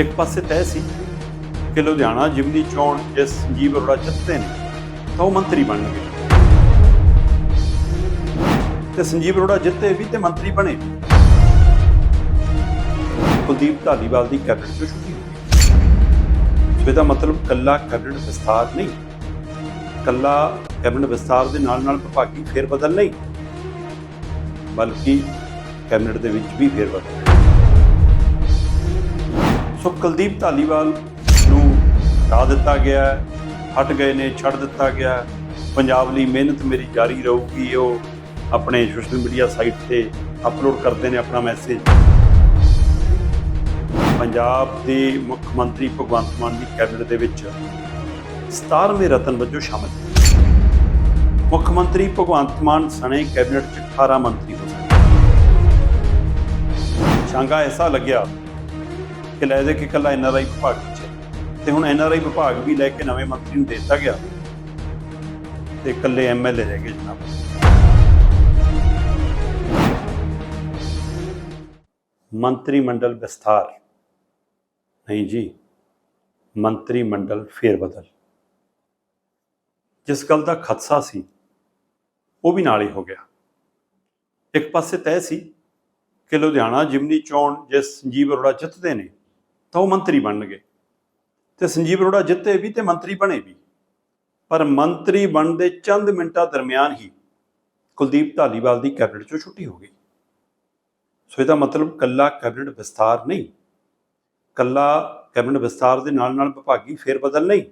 ਇੱਕ ਪਾਸੇ ਤੈਅ ਸੀ ਕਿ ਲੁਧਿਆਣਾ ਜਿਮਨੀ ਚੋਣ ਜੇ ਸੰਜੀਵ ਅਰੋੜਾ ਜਿੱਤਦੇ ਨੇ, ਤਾਂ ਉਹ ਮੰਤਰੀ ਬਣਨਗੇ ਤੇ ਸੰਜੀਵ ਅਰੋੜਾ ਜਿੱਤੇ ਵੀ ਤੇ ਮੰਤਰੀ ਬਣੇ। ਕੁਲਦੀਪ ਧਾਲੀਵਾਲ ਦੀ ਕੈਬਨਿਟ ਤੋਂ ਛੁੱਟੀ ਹੋ ਇਹਦਾ ਮਤਲਬ ਕੱਲਾ ਕੈਬਨਿਟ ਵਿਸਥਾਰ ਨਹੀਂ। ਕੱਲਾ ਕੈਬਨਿਟ ਵਿਸਥਾਰ ਦੇ ਨਾਲ ਨਾਲ ਵਿਭਾਗੀ ਫੇਰ ਬਦਲ ਨਹੀਂ। ਬਲਕਿ ਕੈਬਨਿਟ ਦੇ ਵਿੱਚ ਵੀ ਫੇਰ ਬਦਲ। ਸੋ ਕੁਲਦੀਪ ਧਾਲੀਵਾਲ ਨੂੰ ਹਟਾ ਦਿੱਤਾ ਗਿਆ ਹੈ, ਹਟ ਗਏ ਨੇ ਛੱਡ ਦਿੱਤਾ ਗਿਆ ਹੈ। ਪੰਜਾਬ ਲਈ ਮਿਹਨਤ ਮੇਰੀ ਜਾਰੀ ਰਹੂਗੀ ਉਹ ਆਪਣੇ ਸੋਸ਼ਲ ਮੀਡੀਆ ਸਾਈਟ ਤੇ ਅਪਲੋਡ ਕਰਦੇ ਨੇ ਆਪਣਾ ਮੈਸੇਜ ਪੰਜਾਬ ਦੇ ਮੁੱਖ ਮੰਤਰੀ ਭਗਵੰਤ ਮਾਨ ਦੀ ਕੈਬਨਿਟ ਦੇ ਵਿੱਚ 17ਵੇਂ ਰਤਨ ਵਜੋਂ ਸ਼ਾਮਲ। ਮੁੱਖ ਮੰਤਰੀ ਭਗਵੰਤ ਮਾਨ ਸਣੇ ਕੈਬਨਿਟ 'ਚ 18 ਮੰਤਰੀ ਹੋ ਸਕਦੇ ਸ਼ਾਂਗਾ ਐਸਾ ਲੱਗਿਆ ਕਿ ਲੈ ਦੇ ਕਿ ਕੱਲਾ ਐਨਆਰਆਈ ਵਿਭਾਗ ਵਿੱਚ ਹੈ। ਤੇ ਹੁਣ ਐਨਆਰਆਈ ਵਿਭਾਗ ਵੀ ਲੈ ਕੇ ਨਵੇਂ ਮੰਤਰੀ ਨੂੰ ਦੇ ਦਿੱਤਾ ਗਿਆ। ਤੇ ਇਕੱਲੇ ਐਮਐਲਏ ਰਹਿ ਗਏ ਜਨਾਬ। ਮੰਤਰੀ ਮੰਡਲ ਵਿਸਥਾਰ। ਨਹੀਂ ਜੀ, ਮੰਤਰੀ ਮੰਡਲ ਫੇਰਬਦਲ। ਜਿਸ ਗੱਲ ਦਾ ਖਦਸ਼ਾ ਸੀ, ਉਹ ਵੀ ਨਾਲ ਹੀ ਹੋ ਗਿਆ। ਇੱਕ ਪਾਸੇ ਤੈਅ ਸੀ ਕਿ ਲੁਧਿਆਣਾ ਜਿਮਨੀ ਚੋਣ ਜੇ ਸੰਜੀਵ ਅਰੋੜਾ ਜਿੱਤਦੇ ਨੇ ਤਾਂ ਉਹ ਮੰਤਰੀ ਬਣਨਗੇ। ਤੇ ਸੰਜੀਵ ਅਰੋੜਾ ਜਿੱਤੇ ਵੀ ਤੇ ਮੰਤਰੀ ਬਣੇ ਵੀ। ਪਰ ਮੰਤਰੀ ਬਣਦੇ ਚੰਦ ਮਿੰਟਾਂ ਦਰਮਿਆਨ ਹੀ ਕੁਲਦੀਪ ਧਾਲੀਵਾਲ ਦੀ ਕੈਬਨਿਟ ਚੋਂ ਛੁੱਟੀ ਹੋ ਗਈ। ਸੋ ਇਹਦਾ ਮਤਲਬ ਕੱਲਾ ਕੈਬਨਿਟ ਵਿਸਥਾਰ ਨਹੀਂ। ਕੱਲਾ ਕੈਬਨਿਟ ਵਿਸਥਾਰ ਦੇ ਨਾਲ ਨਾਲ ਵਿਭਾਗੀ ਫੇਰ ਬਦਲ ਨਹੀਂ।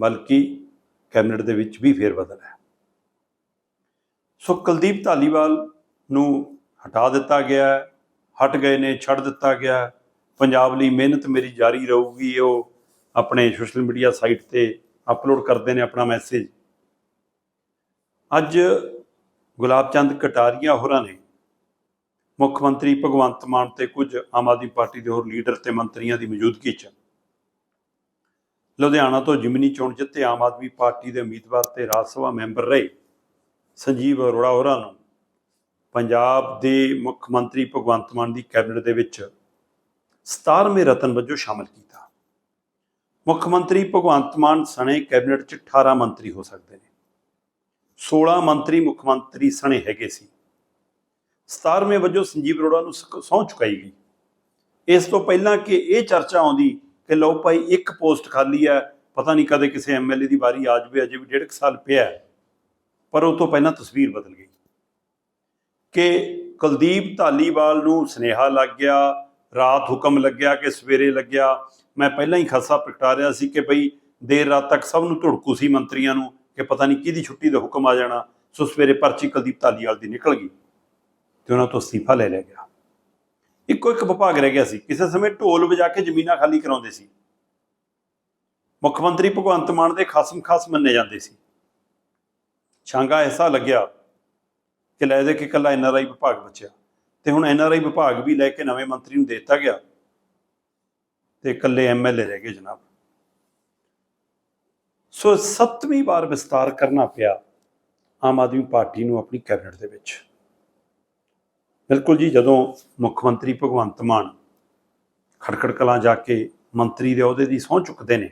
ਬਲਕਿ ਕੈਬਨਿਟ ਦੇ ਵਿੱਚ ਵੀ ਫੇਰ ਬਦਲ ਹੈ। ਸੋ ਕੁਲਦੀਪ ਧਾਲੀਵਾਲ ਨੂੰ ਹਟਾ ਦਿੱਤਾ ਗਿਆ ਹਟ ਗਏ ਨੇ, ਛੱਡ ਦਿੱਤਾ ਗਿਆ ਪੰਜਾਬ ਲਈ ਮਿਹਨਤ ਮੇਰੀ ਜਾਰੀ ਰਹੂਗੀ, ਉਹ ਆਪਣੇ ਸੋਸ਼ਲ ਮੀਡੀਆ ਸਾਈਟ ਤੇ ਅਪਲੋਡ ਕਰਦੇ ਨੇ ਆਪਣਾ ਮੈਸੇਜ ਅੱਜ ਗੁਲਾਬ ਚੰਦ ਕਟਾਰੀਆ ਹੋਰਾਂ ਨੇ ਮੁੱਖ ਮੰਤਰੀ ਭਗਵੰਤ ਮਾਨ ਤੇ ਕੁਝ ਆਮ ਆਦਮੀ ਪਾਰਟੀ ਦੇ ਹੋਰ ਲੀਡਰ ਤੇ ਮੰਤਰੀਆਂ ਦੀ ਮੌਜੂਦਗੀ 'ਚ। ਲੁਧਿਆਣਾ ਤੋਂ ਜਿਮਨੀ ਚੋਣ ਜਿੱਤੇ ਆਮ ਆਦਮੀ ਪਾਰਟੀ ਦੇ ਉਮੀਦਵਾਰ ਤੇ ਰਾਜ ਸਭਾ ਮੈਂਬਰ ਰਹੇ ਸੰਜੀਵ ਅਰੋੜਾ ਹੋਰਾਂ ਨੂੰ। ਪੰਜਾਬ ਦੇ ਮੁੱਖ ਮੰਤਰੀ ਭਗਵੰਤ ਮਾਨ ਦੀ ਕੈਬਨਿਟ ਦੇ ਵਿੱਚ 17ਵੇਂ ਰਤਨ ਵਜੋਂ ਸ਼ਾਮਲ ਕੀਤਾ। ਮੁੱਖ ਮੰਤਰੀ ਭਗਵੰਤ ਮਾਨ ਸਣੇ ਕੈਬਨਿਟ 'ਚ 18 ਮੰਤਰੀ ਹੋ ਸਕਦੇ ਨੇ। 16 ਮੰਤਰੀ ਮੁੱਖ ਮੰਤਰੀ ਸਣੇ ਹੈਗੇ ਸੀ। 17ਵੇਂ ਵਜੋਂ ਸੰਜੀਵ ਅਰੋੜਾ ਨੂੰ ਸਹੁੰ ਚੁਕਾਈ ਗਈ। ਇਸ ਤੋਂ ਪਹਿਲਾਂ ਕਿ ਇਹ ਚਰਚਾ ਆਉਂਦੀ ਕਿ ਲਓ ਭਾਈ ਇੱਕ ਪੋਸਟ ਖਾਲੀ ਹੈ, ਪਤਾ ਨਹੀਂ ਕਦੇ ਕਿਸੇ ਐਮਐਲਏ ਦੀ ਵਾਰੀ ਆ ਜਾਵੇ, ਅਜੇ ਵੀ ਡੇਢ ਕੁ ਸਾਲ ਪਿਆ ਪਰ ਉਹ ਤੋਂ ਪਹਿਲਾਂ ਤਸਵੀਰ ਬਦਲ ਗਈ। ਕਿ ਕੁਲਦੀਪ ਧਾਲੀਵਾਲ ਨੂੰ ਸਨੇਹਾ ਲੱਗ ਗਿਆ ਰਾਤ ਹੁਕਮ ਲੱਗਿਆ ਕਿ ਸਵੇਰੇ ਲੱਗਿਆ। ਮੈਂ ਪਹਿਲਾਂ ਹੀ ਖਾਸਾ ਪ੍ਰਗਟਾ ਰਿਹਾ ਸੀ ਕਿ ਭਈ ਦੇਰ ਰਾਤ ਤੱਕ ਸਭ ਨੂੰ ਧੁੜਕੂ ਸੀ ਮੰਤਰੀਆਂ ਨੂੰ ਕਿ ਪਤਾ ਨਹੀਂ ਕਿਹਦੀ ਛੁੱਟੀ ਦਾ ਹੁਕਮ ਆ ਜਾਣਾ। ਸੋ ਸਵੇਰੇ ਪਰਚੀ ਕੁਲਦੀਪ ਧਾਲੀਵਾਲ ਦੀ ਨਿਕਲ ਗਈ ਤੇ ਉਹਨਾਂ ਤੋਂ ਅਸਤੀਫਾ ਲੈ ਲਿਆ ਗਿਆ। ਇੱਕੋ ਇੱਕ ਵਿਭਾਗ ਰਹਿ ਗਿਆ ਸੀ। ਕਿਸੇ ਸਮੇਂ ਢੋਲ ਵਜਾ ਕੇ ਜ਼ਮੀਨਾਂ ਖਾਲੀ ਕਰਾਉਂਦੇ ਸੀ। ਮੁੱਖ ਮੰਤਰੀ ਭਗਵੰਤ ਮਾਨ ਦੇ ਖਾਸਮ ਖਾਸ ਮੰਨੇ ਜਾਂਦੇ ਸੀ। ਛਾਂਗਾ ਐਸਾ ਲੱਗਿਆ ਕਿ ਲੈ ਦੇ ਕਿ ਕੱਲਾ ਐਨਆਰਆਈ ਵਿਭਾਗ ਬਚਿਆ। ਤੇ ਹੁਣ ਐਨਆਰਆਈ ਵਿਭਾਗ ਵੀ ਲੈ ਕੇ ਨਵੇਂ ਮੰਤਰੀ ਨੂੰ ਦੇ ਦਿੱਤਾ ਗਿਆ। ਤੇ ਇਕੱਲੇ ਐਮਐਲਏ ਰਹਿ ਗਏ ਜਨਾਬ। ਸੋ ਸੱਤਵੀਂ ਵਾਰ ਵਿਸਤਾਰ ਕਰਨਾ ਪਿਆ ਆਮ ਆਦਮੀ ਪਾਰਟੀ ਨੂੰ ਆਪਣੀ ਕੈਬਨਿਟ ਦੇ ਵਿੱਚ। ਬਿਲਕੁਲ ਜੀ, ਜਦੋਂ ਮੁੱਖ ਮੰਤਰੀ ਭਗਵੰਤ ਮਾਨ ਖੜਖੜ ਕਲਾਂ ਜਾ ਕੇ ਮੰਤਰੀ ਦੇ ਅਹੁਦੇ ਦੀ ਸਹੁੰ ਚੁੱਕਦੇ ਨੇ,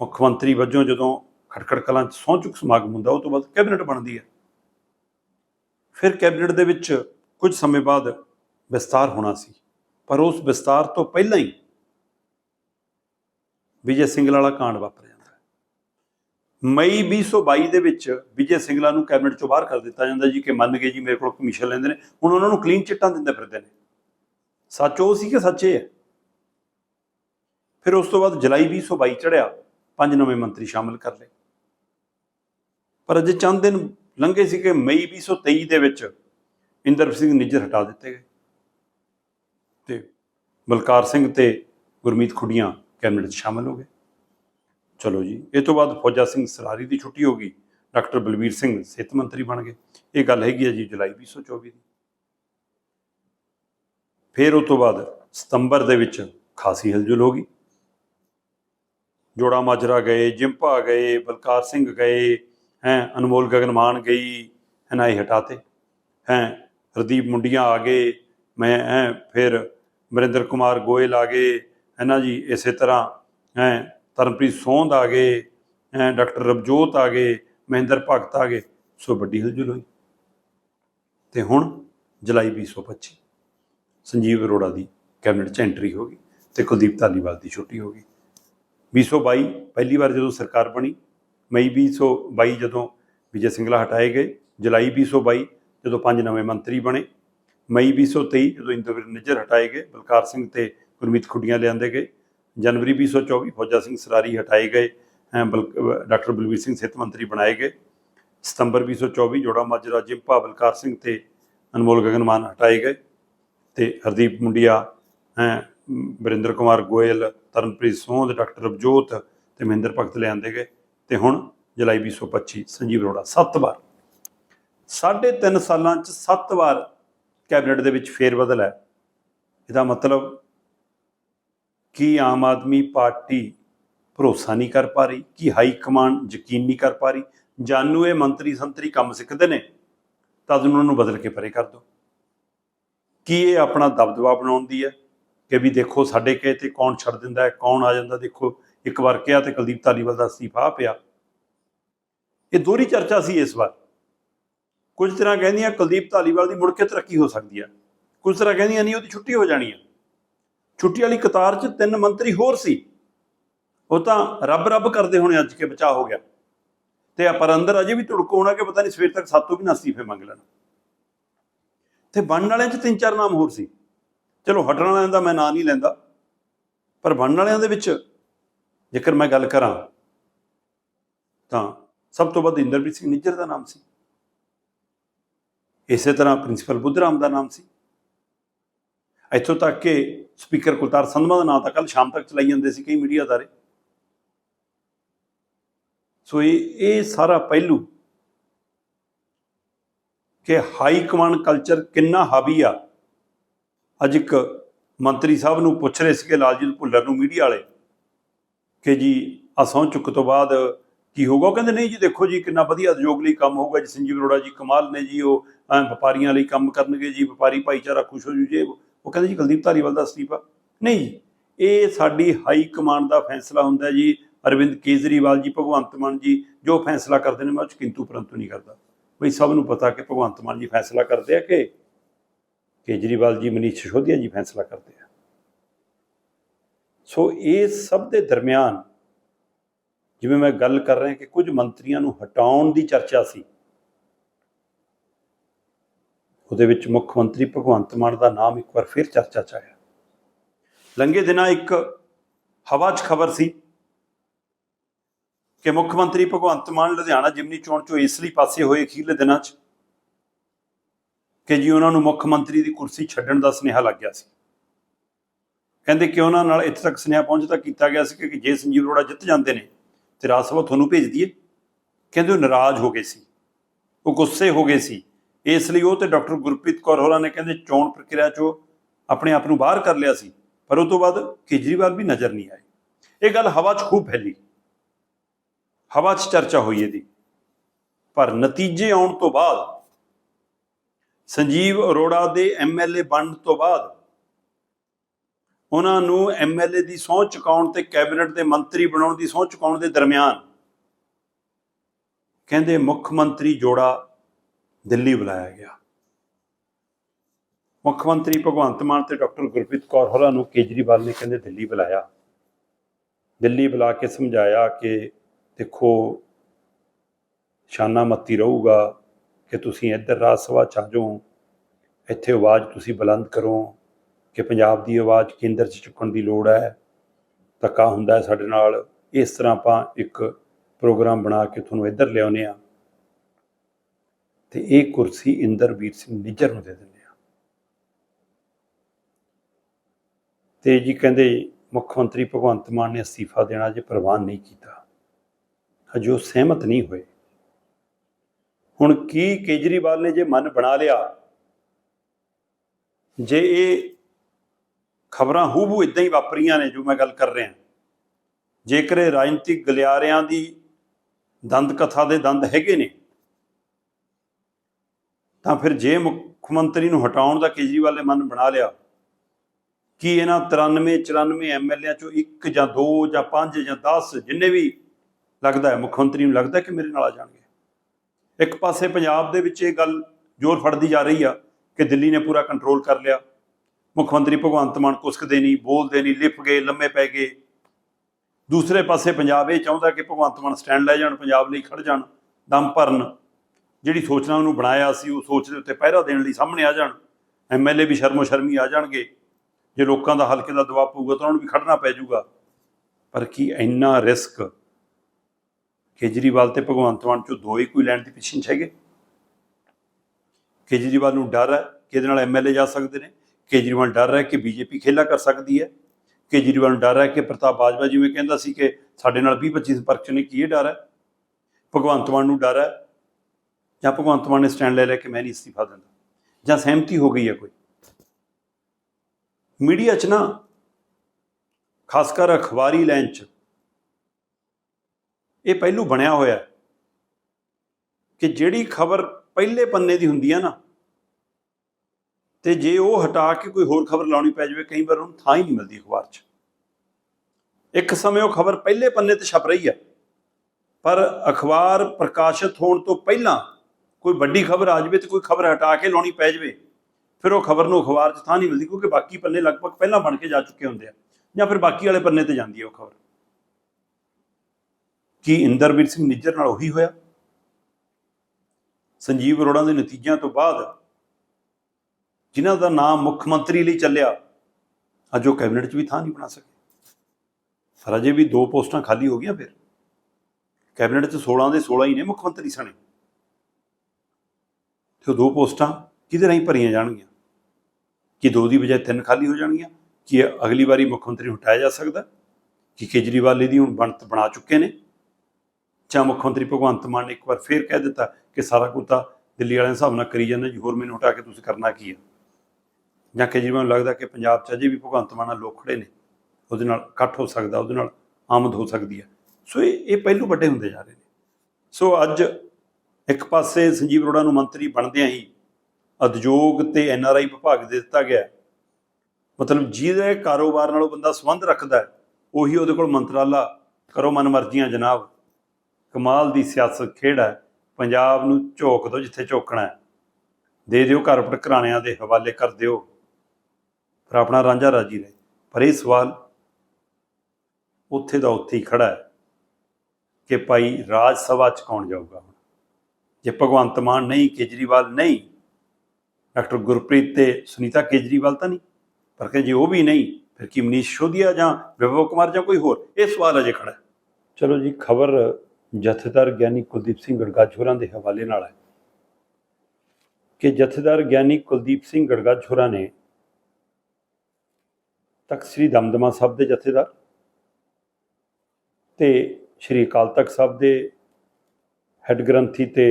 ਮੁੱਖ ਮੰਤਰੀ ਵਜੋਂ ਜਦੋਂ ਖੜਖੜ ਕਲਾਂ 'ਚ ਸਹੁੰ ਚੁੱਕ ਸਮਾਗਮ ਹੁੰਦਾ, ਉਹ ਤੋਂ ਬਾਅਦ ਕੈਬਨਿਟ ਬਣਦੀ ਹੈ। ਫਿਰ ਕੈਬਨਿਟ ਦੇ ਵਿੱਚ ਕੁਝ ਸਮੇਂ ਬਾਅਦ ਵਿਸਤਾਰ ਹੋਣਾ ਸੀ। ਪਰ ਉਸ ਵਿਸਤਾਰ ਤੋਂ ਪਹਿਲਾਂ ਹੀ ਵਿਜੇ ਸਿੰਗਲਾ ਵਾਲਾ ਕਾਂਡ ਵਾਪਰ ਜਾਂਦਾ ਹੈ। ਮਈ 2022 ਦੇ ਵਿੱਚ ਵਿਜੇ ਸਿੰਗਲਾ ਨੂੰ ਕੈਬਨਿਟ ਚੋਂ ਬਾਹਰ ਕਰ ਦਿੱਤਾ ਜਾਂਦਾ ਜੀ ਕਿ ਮੰਨ ਗਏ ਜੀ ਮੇਰੇ ਕੋਲ ਕਮਿਸ਼ਨ ਲੈਂਦੇ ਨੇ। ਹੁਣ ਉਹਨਾਂ ਨੂੰ ਕਲੀਨ ਚਿੱਟਾਂ ਦਿੰਦੇ ਫਿਰਦੇ ਨੇ। ਸੱਚ ਉਹ ਸੀ ਕਿ ਸੱਚੇ ਹੈ? ਫਿਰ ਉਸ ਤੋਂ ਬਾਅਦ ਜੁਲਾਈ 2022 ਚੜਿਆ ਪੰਜ ਨਵੇਂ ਮੰਤਰੀ ਸ਼ਾਮਲ ਕਰ ਲਏ। ਪਰ ਅਜੇ ਚੰਦ ਦਿਨ ਲੰਘੇ ਸੀ ਕਿ ਮਈ 2023 ਦੇ ਵਿੱਚ ਇੰਦਰ ਸਿੰਘ ਨਿੱਜਰ ਹਟਾ ਦਿੱਤੇ ਗਏ। ਤੇ ਬਲਕਾਰ ਸਿੰਘ ਤੇ ਗੁਰਮੀਤ ਖੁੱਡੀਆਂ ਕੈਬਨਿਟ 'ਚ ਸ਼ਾਮਲ ਹੋ ਗਏ। ਚਲੋ ਜੀ, ਇਹ ਤੋਂ ਬਾਅਦ ਫੌਜਾ ਸਿੰਘ ਸਰਾਰੀ ਦੀ ਛੁੱਟੀ ਹੋ ਗਈ, ਡਾਕਟਰ ਬਲਬੀਰ ਸਿੰਘ ਸਿਹਤ ਮੰਤਰੀ ਬਣ ਗਏ। ਇਹ ਗੱਲ ਹੈਗੀ ਹੈ ਜੀ ਜੁਲਾਈ 2024 ਦੀ। ਫਿਰ ਉਹ ਤੋਂ ਬਾਅਦ ਸਤੰਬਰ ਦੇ ਵਿੱਚ ਖਾਸੀ ਹਲਜ਼ੁਲ ਹੋ ਗਈ। ਜੋੜਾ ਮਾਜਰਾ ਗਏ, ਜਿੰਪਾ ਗਏ, ਬਲਕਾਰ ਸਿੰਘ ਗਏ ਹੈ, ਅਨਮੋਲ ਗਗਨਮਾਨ ਗਈ ਹਨਾਈ ਹਟਾਤੇ। ਹੈ, ਹਰਦੀਪ ਮੁੰਡੀਆਂ ਆ ਗਏ, ਮੈਂ ਐ ਫਿਰ ਵਰਿੰਦਰ ਕੁਮਾਰ ਗੋਇਲ ਆ ਗਏ ਹੈ ਨਾ ਜੀ, ਇਸੇ ਤਰ੍ਹਾਂ, ਹੈ ਤਰਨਪ੍ਰੀਤ ਸੋਂਦ ਆ ਗਏ ਐ ਡਾਕਟਰ ਰਬਜੋਤ ਆ ਗਏ, ਮਹਿੰਦਰ ਭਗਤ ਆ ਗਏ, ਸੋ ਵੱਡੀ ਹਲਚਲ ਹੋਈ। ਤੇ ਹੁਣ ਜੁਲਾਈ 2025 ਸੰਜੀਵ ਅਰੋੜਾ ਦੀ ਕੈਬਨਿਟ 'ਚ ਐਂਟਰੀ ਹੋ ਗਈ ਤੇ ਕੁਲਦੀਪ ਧਾਲੀਵਾਲ ਦੀ ਛੁੱਟੀ ਹੋ ਗਈ। 2022 ਪਹਿਲੀ ਵਾਰ ਜਦੋਂ ਸਰਕਾਰ ਬਣੀ ਮਈ 2022 ਜਦੋਂ ਵਿਜੇ ਸਿੰਗਲਾ ਹਟਾਏ ਗਏ, ਜੁਲਾਈ 2022 ਜਦੋਂ ਪੰਜ ਨਵੇਂ ਮੰਤਰੀ ਬਣੇ, ਮਈ 2023 ਜਦੋਂ ਇੰਦਰਵੀਰ ਨਿੱਜਰ ਹਟਾਏ ਗਏ, ਬਲਕਾਰ ਸਿੰਘ ਤੇ ਗੁਰਮੀਤ ਖੁੱਡੀਆਂ ਲਿਆਂਦੇ ਗਏ, ਜਨਵਰੀ 2024 ਫੌਜਾ ਸਿੰਘ ਸਰਾਰੀ ਹਟਾਏ ਗਏ ਹੈਂ ਬਲ- ਡਾਕਟਰ ਬਲਵੀਰ ਸਿੰਘ ਸਿਹਤ ਮੰਤਰੀ ਬਣਾਏ ਗਏ, ਸਤੰਬਰ 2024 ਜੋੜਾ ਮਾਜਰਾ ਜਿੰਪਾ, ਬਲਕਾਰ ਸਿੰਘ ਤੇ ਅਨਮੋਲ ਗਗਨਮਾਨ ਹਟਾਏ ਗਏ ਤੇ ਹਰਦੀਪ ਮੁੰਡਿਆ ਹੈ ਵਰਿੰਦਰ ਕੁਮਾਰ ਗੋਇਲ, ਤਰਨਪ੍ਰੀਤ ਸੋਂਦ, ਡਾਕਟਰ ਰਵਜੋਤ ਤੇ ਮਹਿੰਦਰ ਭਗਤ ਲਿਆਂਦੇ ਗਏ। ਤੇ ਹੁਣ ਜੁਲਾਈ 2025 ਸੰਜੀਵ ਅਰੋੜਾ, ਸੱਤ ਵਾਰ। ਸਾਢੇ ਤਿੰਨ ਸਾਲਾਂ ਚ ਸੱਤ ਵਾਰ ਕੈਬਨਿਟ ਦੇ ਵਿੱਚ ਫੇਰ ਬਦਲ ਹੈ ਇਹਦਾ ਮਤਲਬ ਕੀ ਆਮ ਆਦਮੀ ਪਾਰਟੀ ਭਰੋਸਾ ਨਹੀਂ ਕਰ ਪਾ ਰਹੀ, ਕਿ ਹਾਈ ਕਮਾਂਡ ਯਕੀਨ ਨਹੀਂ ਕਰ ਪਾ ਰਹੀ, ਜਾਨੂ ਇਹ ਮੰਤਰੀ ਸੰਤਰੀ ਕੰਮ ਸਿੱਖਦੇ ਨੇ ਤਦ ਉਹਨਾਂ ਨੂੰ ਬਦਲ ਕੇ ਪਰੇ ਕਰ ਦਿਓ। ਕੀ ਇਹ ਆਪਣਾ ਦਬਦਬਾ ਬਣਾਉਣ ਦੀ ਹੈ ਕਿ ਵੀ ਦੇਖੋ ਸਾਡੇ ਕਹੇ ਤੇ ਕੌਣ ਛੱਡ ਦਿੰਦਾ ਹੈ, ਕੌਣ ਆ ਜਾਂਦਾ, ਦੇਖੋ ਇੱਕ ਵਾਰ ਕਿਹਾ ਤੇ ਕੁਲਦੀਪ ਧਾਲੀਵਾਲ ਦਾ ਅਸਤੀਫਾ ਪਿਆ। ਇਹ ਦੋਹਰੀ ਚਰਚਾ ਸੀ ਇਸ ਵਾਰ। ਕੁਝ ਤਰ੍ਹਾਂ ਕਹਿੰਦੀਆਂ ਕੁਲਦੀਪ ਧਾਲੀਵਾਲ ਦੀ ਮੁੜ ਕੇ ਤਰੱਕੀ ਹੋ ਸਕਦੀ ਹੈ ਕੁਝ ਤਰ੍ਹਾਂ ਕਹਿੰਦੀਆਂ ਨਹੀਂ, ਉਹਦੀ ਛੁੱਟੀ ਹੋ ਜਾਣੀ ਹੈ ਛੁੱਟੀ ਵਾਲੀ ਕਤਾਰ 'ਚ ਤਿੰਨ ਮੰਤਰੀ ਹੋਰ ਸੀ। ਉਹ ਤਾਂ ਰੱਬ ਰੱਬ ਕਰਦੇ ਹੋਣੇ ਅੱਜ ਕੇ ਬਚਾ ਹੋ ਗਿਆ। ਤੇ ਆ ਪਰ ਅੰਦਰ ਅਜੇ ਵੀ ਧੁੜਕ ਹੋਣਾ ਕਿ ਪਤਾ ਨਹੀਂ ਸਵੇਰ ਤੱਕ ਸਾਤੋਂ ਵੀ ਨਾ ਅਸਤੀਫੇ ਮੰਗ ਲੈਣ। ਤੇ ਬਣਨ ਵਾਲਿਆਂ 'ਚ ਤਿੰਨ ਚਾਰ ਨਾਮ ਹੋਰ ਸੀ। ਚਲੋ, ਹਟਣ ਵਾਲਿਆਂ ਦਾ ਮੈਂ ਨਾਂ ਨਹੀਂ ਲੈਂਦਾ। ਪਰ ਬਣਨ ਵਾਲਿਆਂ ਦੇ ਵਿੱਚ ਜੇਕਰ ਮੈਂ ਗੱਲ ਕਰਾਂ, ਤਾਂ ਸਭ ਤੋਂ ਵੱਧ ਇੰਦਰਪ੍ਰੀਤ ਸਿੰਘ ਨਿੱਜਰ ਦਾ ਨਾਮ ਸੀ। ਇਸੇ ਤਰ੍ਹਾਂ ਪ੍ਰਿੰਸੀਪਲ ਬੁੱਧਰਾਮ ਦਾ ਨਾਮ ਸੀ। ਇੱਥੋਂ ਤੱਕ ਕਿ ਸਪੀਕਰ ਕੁਲਤਾਰ ਸੰਧਮਾ ਦਾ ਨਾਮ ਤਾਂ ਕੱਲ ਸ਼ਾਮ ਤੱਕ ਚਲਾਈ ਜਾਂਦੇ ਸੀ ਕਈ ਮੀਡੀਆ ਅਦਾਰੇ। ਸੋ ਇਹ ਇਹ ਸਾਰਾ ਪਹਿਲੂ ਕਿ ਹਾਈ ਕਮਾਂਡ ਕਲਚਰ ਕਿੰਨਾ ਹਾਵੀ ਆ। ਅੱਜ ਇੱਕ ਮੰਤਰੀ ਸਾਹਿਬ ਨੂੰ ਪੁੱਛ ਰਹੇ ਸੀਗੇ ਲਾਲਜੀਤ ਭੁੱਲਰ ਨੂੰ ਮੀਡੀਆ ਵਾਲੇ ਕਿ ਜੀ ਆ ਸਹੁੰ ਚੁੱਕ ਤੋਂ ਬਾਅਦ ਕੀ ਹੋਊਗਾ? ਉਹ ਕਹਿੰਦੇ, ਨਹੀਂ ਜੀ, ਦੇਖੋ ਜੀ, ਕਿੰਨਾ ਵਧੀਆ ਉਦਯੋਗ ਲਈ ਕੰਮ ਹੋਊਗਾ। ਜੀ, ਸੰਜੀਵ ਅਰੋੜਾ ਜੀ ਕਮਾਲ ਨੇ ਜੀ, ਉਹ ਵਪਾਰੀਆਂ ਲਈ ਕੰਮ ਕਰਨਗੇ ਜੀ, ਵਪਾਰੀ ਭਾਈਚਾਰਾ ਖੁਸ਼ ਹੋ ਜੂ ਜੇ। ਉਹ ਕਹਿੰਦੇ ਜੀ, ਕੁਲਦੀਪ ਧਾਰੀਵਾਲ ਦਾ ਅਸਤੀਫਾ? ਨਹੀਂ ਜੀ, ਇਹ ਸਾਡੀ ਹਾਈ ਕਮਾਂਡ ਦਾ ਫੈਸਲਾ ਹੁੰਦਾ ਜੀ, ਅਰਵਿੰਦ ਕੇਜਰੀਵਾਲ ਜੀ, ਭਗਵੰਤ ਮਾਨ ਜੀ, ਜੋ ਫੈਸਲਾ ਕਰਦੇ ਨੇ, ਮੈਂ ਉਹ 'ਚ ਕਿੰਤੂ ਪਰੰਤੂ ਨਹੀਂ ਕਰਦਾ। ਬਈ ਸਭ ਨੂੰ ਪਤਾ ਕਿ ਭਗਵੰਤ ਮਾਨ ਜੀ ਫੈਸਲਾ ਕਰਦੇ ਆ ਕਿ ਕੇਜਰੀਵਾਲ ਜੀ, ਮਨੀਸ਼ ਸਿਸੋਦੀਆ ਜੀ ਫੈਸਲਾ ਕਰਦੇ ਆ। ਸੋ ਇਹ ਸਭ ਦੇ ਦਰਮਿਆਨ ਜਿਵੇਂ ਮੈਂ ਗੱਲ ਕਰ ਰਿਹਾ ਕਿ ਕੁਝ ਮੰਤਰੀਆਂ ਨੂੰ ਹਟਾਉਣ ਦੀ ਚਰਚਾ ਸੀ, ਉਹਦੇ ਵਿੱਚ ਮੁੱਖ ਮੰਤਰੀ ਭਗਵੰਤ ਮਾਨ ਦਾ ਨਾਮ ਇੱਕ ਵਾਰ ਫਿਰ ਚਰਚਾ 'ਚ ਆਇਆ। ਲੰਘੇ ਦਿਨਾਂ ਇੱਕ ਹਵਾ 'ਚ ਖਬਰ ਸੀ ਕਿ ਮੁੱਖ ਮੰਤਰੀ ਭਗਵੰਤ ਮਾਨ ਲੁਧਿਆਣਾ ਜਿਮਨੀ ਚੋਣ 'ਚੋਂ ਇਸ ਲਈ ਪਾਸੇ ਹੋਏ ਅਖੀਰਲੇ ਦਿਨਾਂ 'ਚ ਕਿ ਜੀ ਉਹਨਾਂ ਨੂੰ ਮੁੱਖ ਮੰਤਰੀ ਦੀ ਕੁਰਸੀ ਛੱਡਣ ਦਾ ਸੁਨੇਹਾ ਲੱਗ ਗਿਆ ਸੀ। ਕਹਿੰਦੇ ਕਿ ਉਹਨਾਂ ਨਾਲ ਇੱਥੇ ਤੱਕ ਸੁਨੇਹਾ ਪਹੁੰਚਦਾ ਕੀਤਾ ਗਿਆ ਸੀ ਕਿ ਜੇ ਸੰਜੀਵ ਅਰੋੜਾ ਜਿੱਤ ਜਾਂਦੇ ਨੇ, ਤੇ ਰਾਜ ਸਭਾ ਤੁਹਾਨੂੰ ਭੇਜ ਦਈਏ। ਕਹਿੰਦੇ ਉਹ ਨਾਰਾਜ਼ ਹੋ ਗਏ ਸੀ। ਉਹ ਗੁੱਸੇ ਹੋ ਗਏ ਸੀ। ਇਸ ਲਈ ਉਹ ਤੇ ਡਾਕਟਰ ਗੁਰਪ੍ਰੀਤ ਕੌਰ ਹੋਰਾਂ ਨੇ ਕਹਿੰਦੇ ਚੋਣ ਪ੍ਰਕਿਰਿਆ 'ਚੋਂ ਆਪਣੇ ਆਪ ਨੂੰ ਬਾਹਰ ਕਰ ਲਿਆ ਸੀ। ਪਰ ਉਹ ਤੋਂ ਬਾਅਦ ਕੇਜਰੀਵਾਲ ਵੀ ਨਜ਼ਰ ਨਹੀਂ ਆਏ। ਇਹ ਗੱਲ ਹਵਾ 'ਚ ਖੂਬ ਫੈਲੀ। ਹਵਾ 'ਚ ਚਰਚਾ ਹੋਈ ਇਹਦੀ। ਪਰ ਨਤੀਜੇ ਆਉਣ ਤੋਂ ਬਾਅਦ, ਸੰਜੀਵ ਅਰੋੜਾ ਦੇ ਐਮਐਲਏ ਬਣਨ ਤੋਂ ਬਾਅਦ ਉਹਨਾਂ ਨੂੰ ਐਮਐਲਏ ਦੀ ਸਹੁੰ ਚੁਕਾਉਣ ਤੇ ਕੈਬਨਿਟ ਦੇ ਮੰਤਰੀ ਬਣਾਉਣ ਦੀ ਸਹੁੰ ਚੁਕਾਉਣ ਦੇ ਦਰਮਿਆਨ ਕਹਿੰਦੇ ਮੁੱਖ ਮੰਤਰੀ ਜੋੜਾ ਦਿੱਲੀ ਬੁਲਾਇਆ ਗਿਆ। ਮੁੱਖ ਮੰਤਰੀ ਭਗਵੰਤ ਮਾਨ ਤੇ ਡਾਕਟਰ ਗੁਰਪ੍ਰੀਤ ਕੌਰ ਹੋਰਾਂ ਨੂੰ ਕੇਜਰੀਵਾਲ ਨੇ ਕਹਿੰਦੇ ਦਿੱਲੀ ਬੁਲਾਇਆ। ਦਿੱਲੀ ਬੁਲਾ ਕੇ ਸਮਝਾਇਆ ਕਿ ਦੇਖੋ ਸ਼ਾਨਾ ਮੱਤੀ ਰਹੂਗਾ ਕਿ ਤੁਸੀਂ ਇੱਧਰ ਰਾਜ ਸਭਾ ਚ ਇੱਥੇ ਆਵਾਜ਼ ਤੁਸੀਂ ਬੁਲੰਦ ਕਰੋ। ਕਿ ਪੰਜਾਬ ਦੀ ਆਵਾਜ਼ ਕੇਂਦਰ 'ਚ ਚੁੱਕਣ ਦੀ ਲੋੜ ਹੈ, ਧੱਕਾ ਹੁੰਦਾ ਹੈ ਸਾਡੇ ਨਾਲ। ਇਸ ਤਰ੍ਹਾਂ ਆਪਾਂ ਇੱਕ ਪ੍ਰੋਗਰਾਮ ਬਣਾ ਕੇ ਤੁਹਾਨੂੰ ਇੱਧਰ ਲਿਆਉਨੇ ਆ ਤੇ ਇਹ ਕੁਰਸੀ ਇੰਦਰਵੀਰ ਸਿੰਘ ਨਿੱਜਰ ਨੂੰ ਦੇ ਦਿੰਦੇ ਆ ਤੇ ਜੀ ਕਹਿੰਦੇ, ਮੁੱਖ ਮੰਤਰੀ ਭਗਵੰਤ ਮਾਨ ਨੇ ਅਸਤੀਫਾ ਦੇਣਾ ਜੇ ਪ੍ਰਵਾਨ ਨਹੀਂ ਕੀਤਾ, ਹਜੇ ਉਹ ਸਹਿਮਤ ਨਹੀਂ ਹੋਏ। ਹੁਣ ਕੀ ਕੇਜਰੀਵਾਲ ਨੇ ਜੇ ਮਨ ਬਣਾ ਲਿਆ, ਜੇ ਇਹ ਖਬਰਾਂ ਹੂਬੂ ਇਦਾਂ ਹੀ ਵਾਪਰੀਆਂ ਨੇ ਜੋ ਮੈਂ ਗੱਲ ਕਰ ਰਿਹਾ। ਜੇਕਰ ਇਹ ਰਾਜਨੀਤਿਕ ਗਲਿਆਰਿਆਂ ਦੀ ਦੰਦ ਕਥਾ ਦੇ ਦੰਦ ਹੈਗੇ ਨੇ, ਤਾਂ ਫਿਰ ਜੇ ਮੁੱਖ ਮੰਤਰੀ ਨੂੰ ਹਟਾਉਣ ਦਾ ਕੇਜਰੀਵਾਲ ਨੇ ਮਨ ਬਣਾ ਲਿਆ, ਕਿ ਇਹਨਾਂ 93 94 ਐਮਐਲਏਆਂ ਚੋਂ ਇੱਕ ਜਾਂ ਦੋ ਜਾਂ ਪੰਜ ਜਾਂ 10 ਜਿੰਨੇ ਵੀ ਲੱਗਦਾ ਹੈ, ਮੁੱਖ ਮੰਤਰੀ ਨੂੰ ਲੱਗਦਾ ਕਿ ਮੇਰੇ ਨਾਲ ਆ ਜਾਣਗੇ। ਇੱਕ ਪਾਸੇ ਪੰਜਾਬ ਦੇ ਵਿੱਚ ਇਹ ਗੱਲ ਜ਼ੋਰ ਫੜਦੀ ਜਾ ਰਹੀ ਆ ਕਿ ਦਿੱਲੀ ਨੇ ਪੂਰਾ ਕੰਟਰੋਲ ਕਰ ਲਿਆ। ਮੁੱਖ ਮੰਤਰੀ ਭਗਵੰਤ ਮਾਨ ਕੁਸਕਦੇ ਨਹੀਂ, ਬੋਲਦੇ ਨਹੀਂ, ਲਿਪ ਗਏ, ਲੰਮੇ ਪੈ ਗਏ। ਦੂਸਰੇ ਪਾਸੇ ਪੰਜਾਬ ਇਹ ਚਾਹੁੰਦਾ ਕਿ ਭਗਵੰਤ ਮਾਨ ਸਟੈਂਡ ਲੈ ਜਾਣ, ਪੰਜਾਬ ਲਈ ਖੜ ਜਾਣ, ਦਮ ਭਰਨ। ਜਿਹੜੀ ਸੋਚਣਾ ਉਹਨੂੰ ਬਣਾਇਆ ਸੀ, ਉਹ ਸੋਚ ਦੇ ਉੱਤੇ ਪਹਿਰਾ ਦੇਣ ਲਈ ਸਾਹਮਣੇ ਆ ਜਾਣ। ਐਮਐਲਏ ਵੀ ਸ਼ਰਮੋ ਸ਼ਰਮੀ ਆ ਜਾਣਗੇ। ਜੇ ਲੋਕਾਂ ਦਾ ਹਲਕੇ ਦਾ ਦਬਾਅ ਪਊਗਾ ਤਾਂ ਉਹਨਾਂ ਨੂੰ ਵੀ ਖੜਨਾ ਪੈ ਜਾਊਗਾ। ਪਰ ਕੀ ਇੰਨਾ ਰਿਸਕ? ਕੇਜਰੀਵਾਲ ਤੇ ਭਗਵੰਤ ਮਾਨ ਚੋਂ ਦੋ ਹੀ ਕੋਈ ਲੈਣ ਦੀ ਪਿੱਛੇ ਨਹੀਂ ਹੈਗੇ ਕੇਜਰੀਵਾਲ ਨੂੰ ਡਰ ਹੈ ਕਿ ਇਹਦੇ ਨਾਲ ਐਮਐਲਏ ਜਾ ਸਕਦੇ ਨੇ? ਕੇਜਰੀਵਾਲ ਡਰ ਹੈ ਕਿ ਬੀਜੇਪੀ ਖੇਲਾ ਕਰ ਸਕਦੀ ਹੈ। ਕੇਜਰੀਵਾਲ ਨੂੰ ਡਰ ਹੈ ਕਿ ਪ੍ਰਤਾਪ ਬਾਜਵਾ ਜਿਵੇਂ ਕਹਿੰਦਾ ਸੀ ਕਿ ਸਾਡੇ ਨਾਲ 20 25 ਸੰਪਰਕ ਨੇ, ਕੀ ਇਹ ਡਰ ਹੈ? ਭਗਵੰਤ ਮਾਨ ਨੂੰ ਡਰ ਹੈ ਜਾਂ ਭਗਵੰਤ ਮਾਨ ਨੇ ਸਟੈਂਡ ਲੈ ਲਿਆ ਕਿ ਮੈਂ ਨਹੀਂ ਅਸਤੀਫਾ ਦਿੰਦਾ? ਜਾਂ ਸਹਿਮਤੀ ਹੋ ਗਈ ਹੈ ਕੋਈ? ਮੀਡੀਆ 'ਚ ਨਾ ਖਾਸ ਕਰ ਅਖਬਾਰੀ ਲਾਈਨ 'ਚ ਇਹ ਪਹਿਲੂ ਬਣਿਆ ਹੋਇਆ ਕਿ ਜਿਹੜੀ ਖਬਰ ਪਹਿਲੇ ਪੰਨੇ ਦੀ ਹੁੰਦੀ ਹੈ ਨਾ ਤੇ ਜੇ ਉਹ ਹਟਾ ਕੇ ਕੋਈ ਹੋਰ ਖਬਰ ਲਾਉਣੀ ਪੈ ਜਾਵੇ, ਕਈ ਵਾਰ ਉਹਨੂੰ ਥਾਂ ਹੀ ਨਹੀਂ ਮਿਲਦੀ ਅਖਬਾਰ 'ਚ। ਇੱਕ ਸਮੇਂ ਉਹ ਖਬਰ ਪਹਿਲੇ ਪੰਨੇ ਤੇ ਛਪ ਰਹੀ ਹੈ ਪਰ ਅਖਬਾਰ ਪ੍ਰਕਾਸ਼ਿਤ ਹੋਣ ਤੋਂ ਪਹਿਲਾਂ ਕੋਈ ਵੱਡੀ ਖਬਰ ਆ ਜਾਵੇ ਤੇ ਕੋਈ ਖਬਰ ਹਟਾ ਕੇ ਲਾਉਣੀ ਪੈ ਜਾਵੇ, ਫਿਰ ਉਹ ਖਬਰ ਨੂੰ ਅਖਬਾਰ 'ਚ ਥਾਂ ਨਹੀਂ ਮਿਲਦੀ, ਕਿਉਂਕਿ ਬਾਕੀ ਪੰਨੇ ਲਗਭਗ ਪਹਿਲਾਂ ਬਣ ਕੇ ਜਾ ਚੁੱਕੇ ਹੁੰਦੇ ਆ, ਜਾਂ ਫਿਰ ਬਾਕੀ ਵਾਲੇ ਪੰਨੇ ਤੇ ਜਾਂਦੀ ਹੈ ਉਹ ਖਬਰ। ਕੀ ਇੰਦਰਵੀਰ ਸਿੰਘ ਨਿੱਜਰ ਨਾਲ ਉਹੀ ਹੋਇਆ? ਸੰਜੀਵ ਅਰੋੜਾ ਦੇ ਨਤੀਜਿਆਂ ਤੋਂ ਬਾਅਦ ਜਿਨ੍ਹਾਂ ਦਾ ਨਾਮ ਮੁੱਖ ਮੰਤਰੀ ਲਈ ਚੱਲਿਆ, ਅੱਜ ਉਹ ਕੈਬਨਿਟ 'ਚ ਵੀ ਥਾਂ ਨਹੀਂ ਬਣਾ ਸਕੇ। ਪਰ ਅਜੇ ਵੀ ਦੋ ਪੋਸਟਾਂ ਖਾਲੀ ਹੋ ਗਈਆਂ ਫਿਰ। ਕੈਬਨਿਟ 'ਚ 16 ਦੇ 16 ਹੀ ਨੇ ਮੁੱਖ ਮੰਤਰੀ ਸਣੇ। ਤੇ ਉਹ ਦੋ ਪੋਸਟਾਂ ਕਿਹਦੇ ਰਾਹੀਂ ਭਰੀਆਂ ਜਾਣਗੀਆਂ? ਕਿ ਦੋ ਦੀ ਬਜਾਏ ਤਿੰਨ ਖਾਲੀ ਹੋ ਜਾਣਗੀਆਂ? ਕਿ ਅਗਲੀ ਵਾਰੀ ਮੁੱਖ ਮੰਤਰੀ ਨੂੰ ਹਟਾਇਆ ਜਾ ਸਕਦਾ? ਕਿ ਕੇਜਰੀਵਾਲ ਇਹਦੀ ਹੁਣ ਬਣਤ ਬਣਾ ਚੁੱਕੇ ਨੇ? ਜਾਂ ਮੁੱਖ ਮੰਤਰੀ ਭਗਵੰਤ ਮਾਨ ਨੇ ਇੱਕ ਵਾਰ ਫੇਰ ਕਹਿ ਦਿੱਤਾ ਕਿ ਸਾਰਾ ਕੁਝ ਤਾਂ ਦਿੱਲੀ ਵਾਲਿਆਂ ਹਿਸਾਬ ਨਾਲ ਕਰੀ ਜਾਂਦਾ ਜੀ, ਹੋਰ ਮੈਨੂੰ ਹਟਾ ਕੇ ਤੁਸੀਂ ਕਰਨਾ ਕੀ ਹੈ ਜਾਂ ਕੇਜਰੀਵਾਲ ਨੂੰ ਲੱਗਦਾ ਕਿ ਪੰਜਾਬ 'ਚ ਅਜੇ ਵੀ ਭਗਵੰਤ ਮਾਨ ਨਾਲ ਲੋਕ ਖੜੇ ਨੇ, ਉਹਦੇ ਨਾਲ ਇਕੱਠ ਹੋ ਸਕਦਾ, ਉਹਦੇ ਨਾਲ ਆਮਦ ਹੋ ਸਕਦੀ ਹੈ। ਸੋ ਇਹ ਇਹ ਪਹਿਲੂ ਵੱਡੇ ਹੁੰਦੇ ਜਾ ਰਹੇ ਨੇ। ਸੋ ਅੱਜ ਇੱਕ ਪਾਸੇ ਸੰਜੀਵ ਅਰੋੜਾ ਨੂੰ ਮੰਤਰੀ ਬਣਦਿਆਂ ਹੀ ਉਦਯੋਗ ਤੇ ਆਈ ਵਿਭਾਗ ਦੇ ਦਿੱਤਾ ਗਿਆ ਮਤਲਬ ਜਿਹਦੇ ਕਾਰੋਬਾਰ ਨਾਲ ਉਹ ਬੰਦਾ ਸੰਬੰਧ ਰੱਖਦਾ ਉਹੀ ਉਹਦੇ ਕੋਲ ਮੰਤਰਾਲਾ, ਕਰੋ ਮਨਮਰਜ਼ੀਆਂ ਜਨਾਬ। ਕਮਾਲ ਦੀ ਸਿਆਸਤ ਖੇਡ ਹੈ, ਪੰਜਾਬ ਨੂੰ ਝੋਕ ਦਿਓ ਜਿੱਥੇ ਝੋਕਣਾ ਹੈ। ਦੇ ਦਿਓ ਕਾਰਪੋਰੇਟ ਘਰਾਣਿਆਂ ਦੇ ਹਵਾਲੇ ਕਰ ਦਿਓ। ਪਰ ਆਪਣਾ ਰਾਂਝਾ ਰਾਜੀ ਰਹੇ ਪਰ ਇਹ ਸਵਾਲ ਉੱਥੇ ਦਾ ਉੱਥੇ ਹੀ ਖੜਾ ਹੈ ਕਿ ਭਾਈ ਰਾਜ ਸਭਾ ਚ ਕੌਣ ਜਾਊਗਾ ਹੁਣ? ਜੇ ਭਗਵੰਤ ਮਾਨ ਨਹੀਂ, ਕੇਜਰੀਵਾਲ ਨਹੀਂ, ਡਾਕਟਰ ਗੁਰਪ੍ਰੀਤ ਤੇ ਸੁਨੀਤਾ ਕੇਜਰੀਵਾਲ ਤਾਂ ਨਹੀਂ। ਪਰ ਕਿ ਜੇ ਉਹ ਵੀ ਨਹੀਂ, ਫਿਰ ਕੀ ਮਨੀਸ਼ ਸ਼ੋਧੀਆ ਜਾਂ ਵਿਭਵ ਕੁਮਾਰ ਜਾਂ ਕੋਈ ਹੋਰ? ਇਹ ਸਵਾਲ ਅਜੇ ਖੜਾ ਚਲੋ ਜੀ, ਖਬਰ ਜਥੇਦਾਰ ਗਿਆਨੀ ਕੁਲਦੀਪ ਸਿੰਘ ਗੜਗਾਛੋਰਾਂ ਦੇ ਹਵਾਲੇ ਨਾਲ ਹੈ ਕਿ ਜਥੇਦਾਰ ਗਿਆਨੀ ਕੁਲਦੀਪ ਸਿੰਘ ਗੜਗਾਜ ਨੇ ਤਖਤ ਸ੍ਰੀ ਦਮਦਮਾ ਸਾਹਿਬ ਦੇ ਜਥੇਦਾਰ ਤੇ ਸ੍ਰੀ ਅਕਾਲ ਤਖਤ ਸਾਹਿਬ ਦੇ ਹੈੱਡ ਗ੍ਰੰਥੀ ਤੇ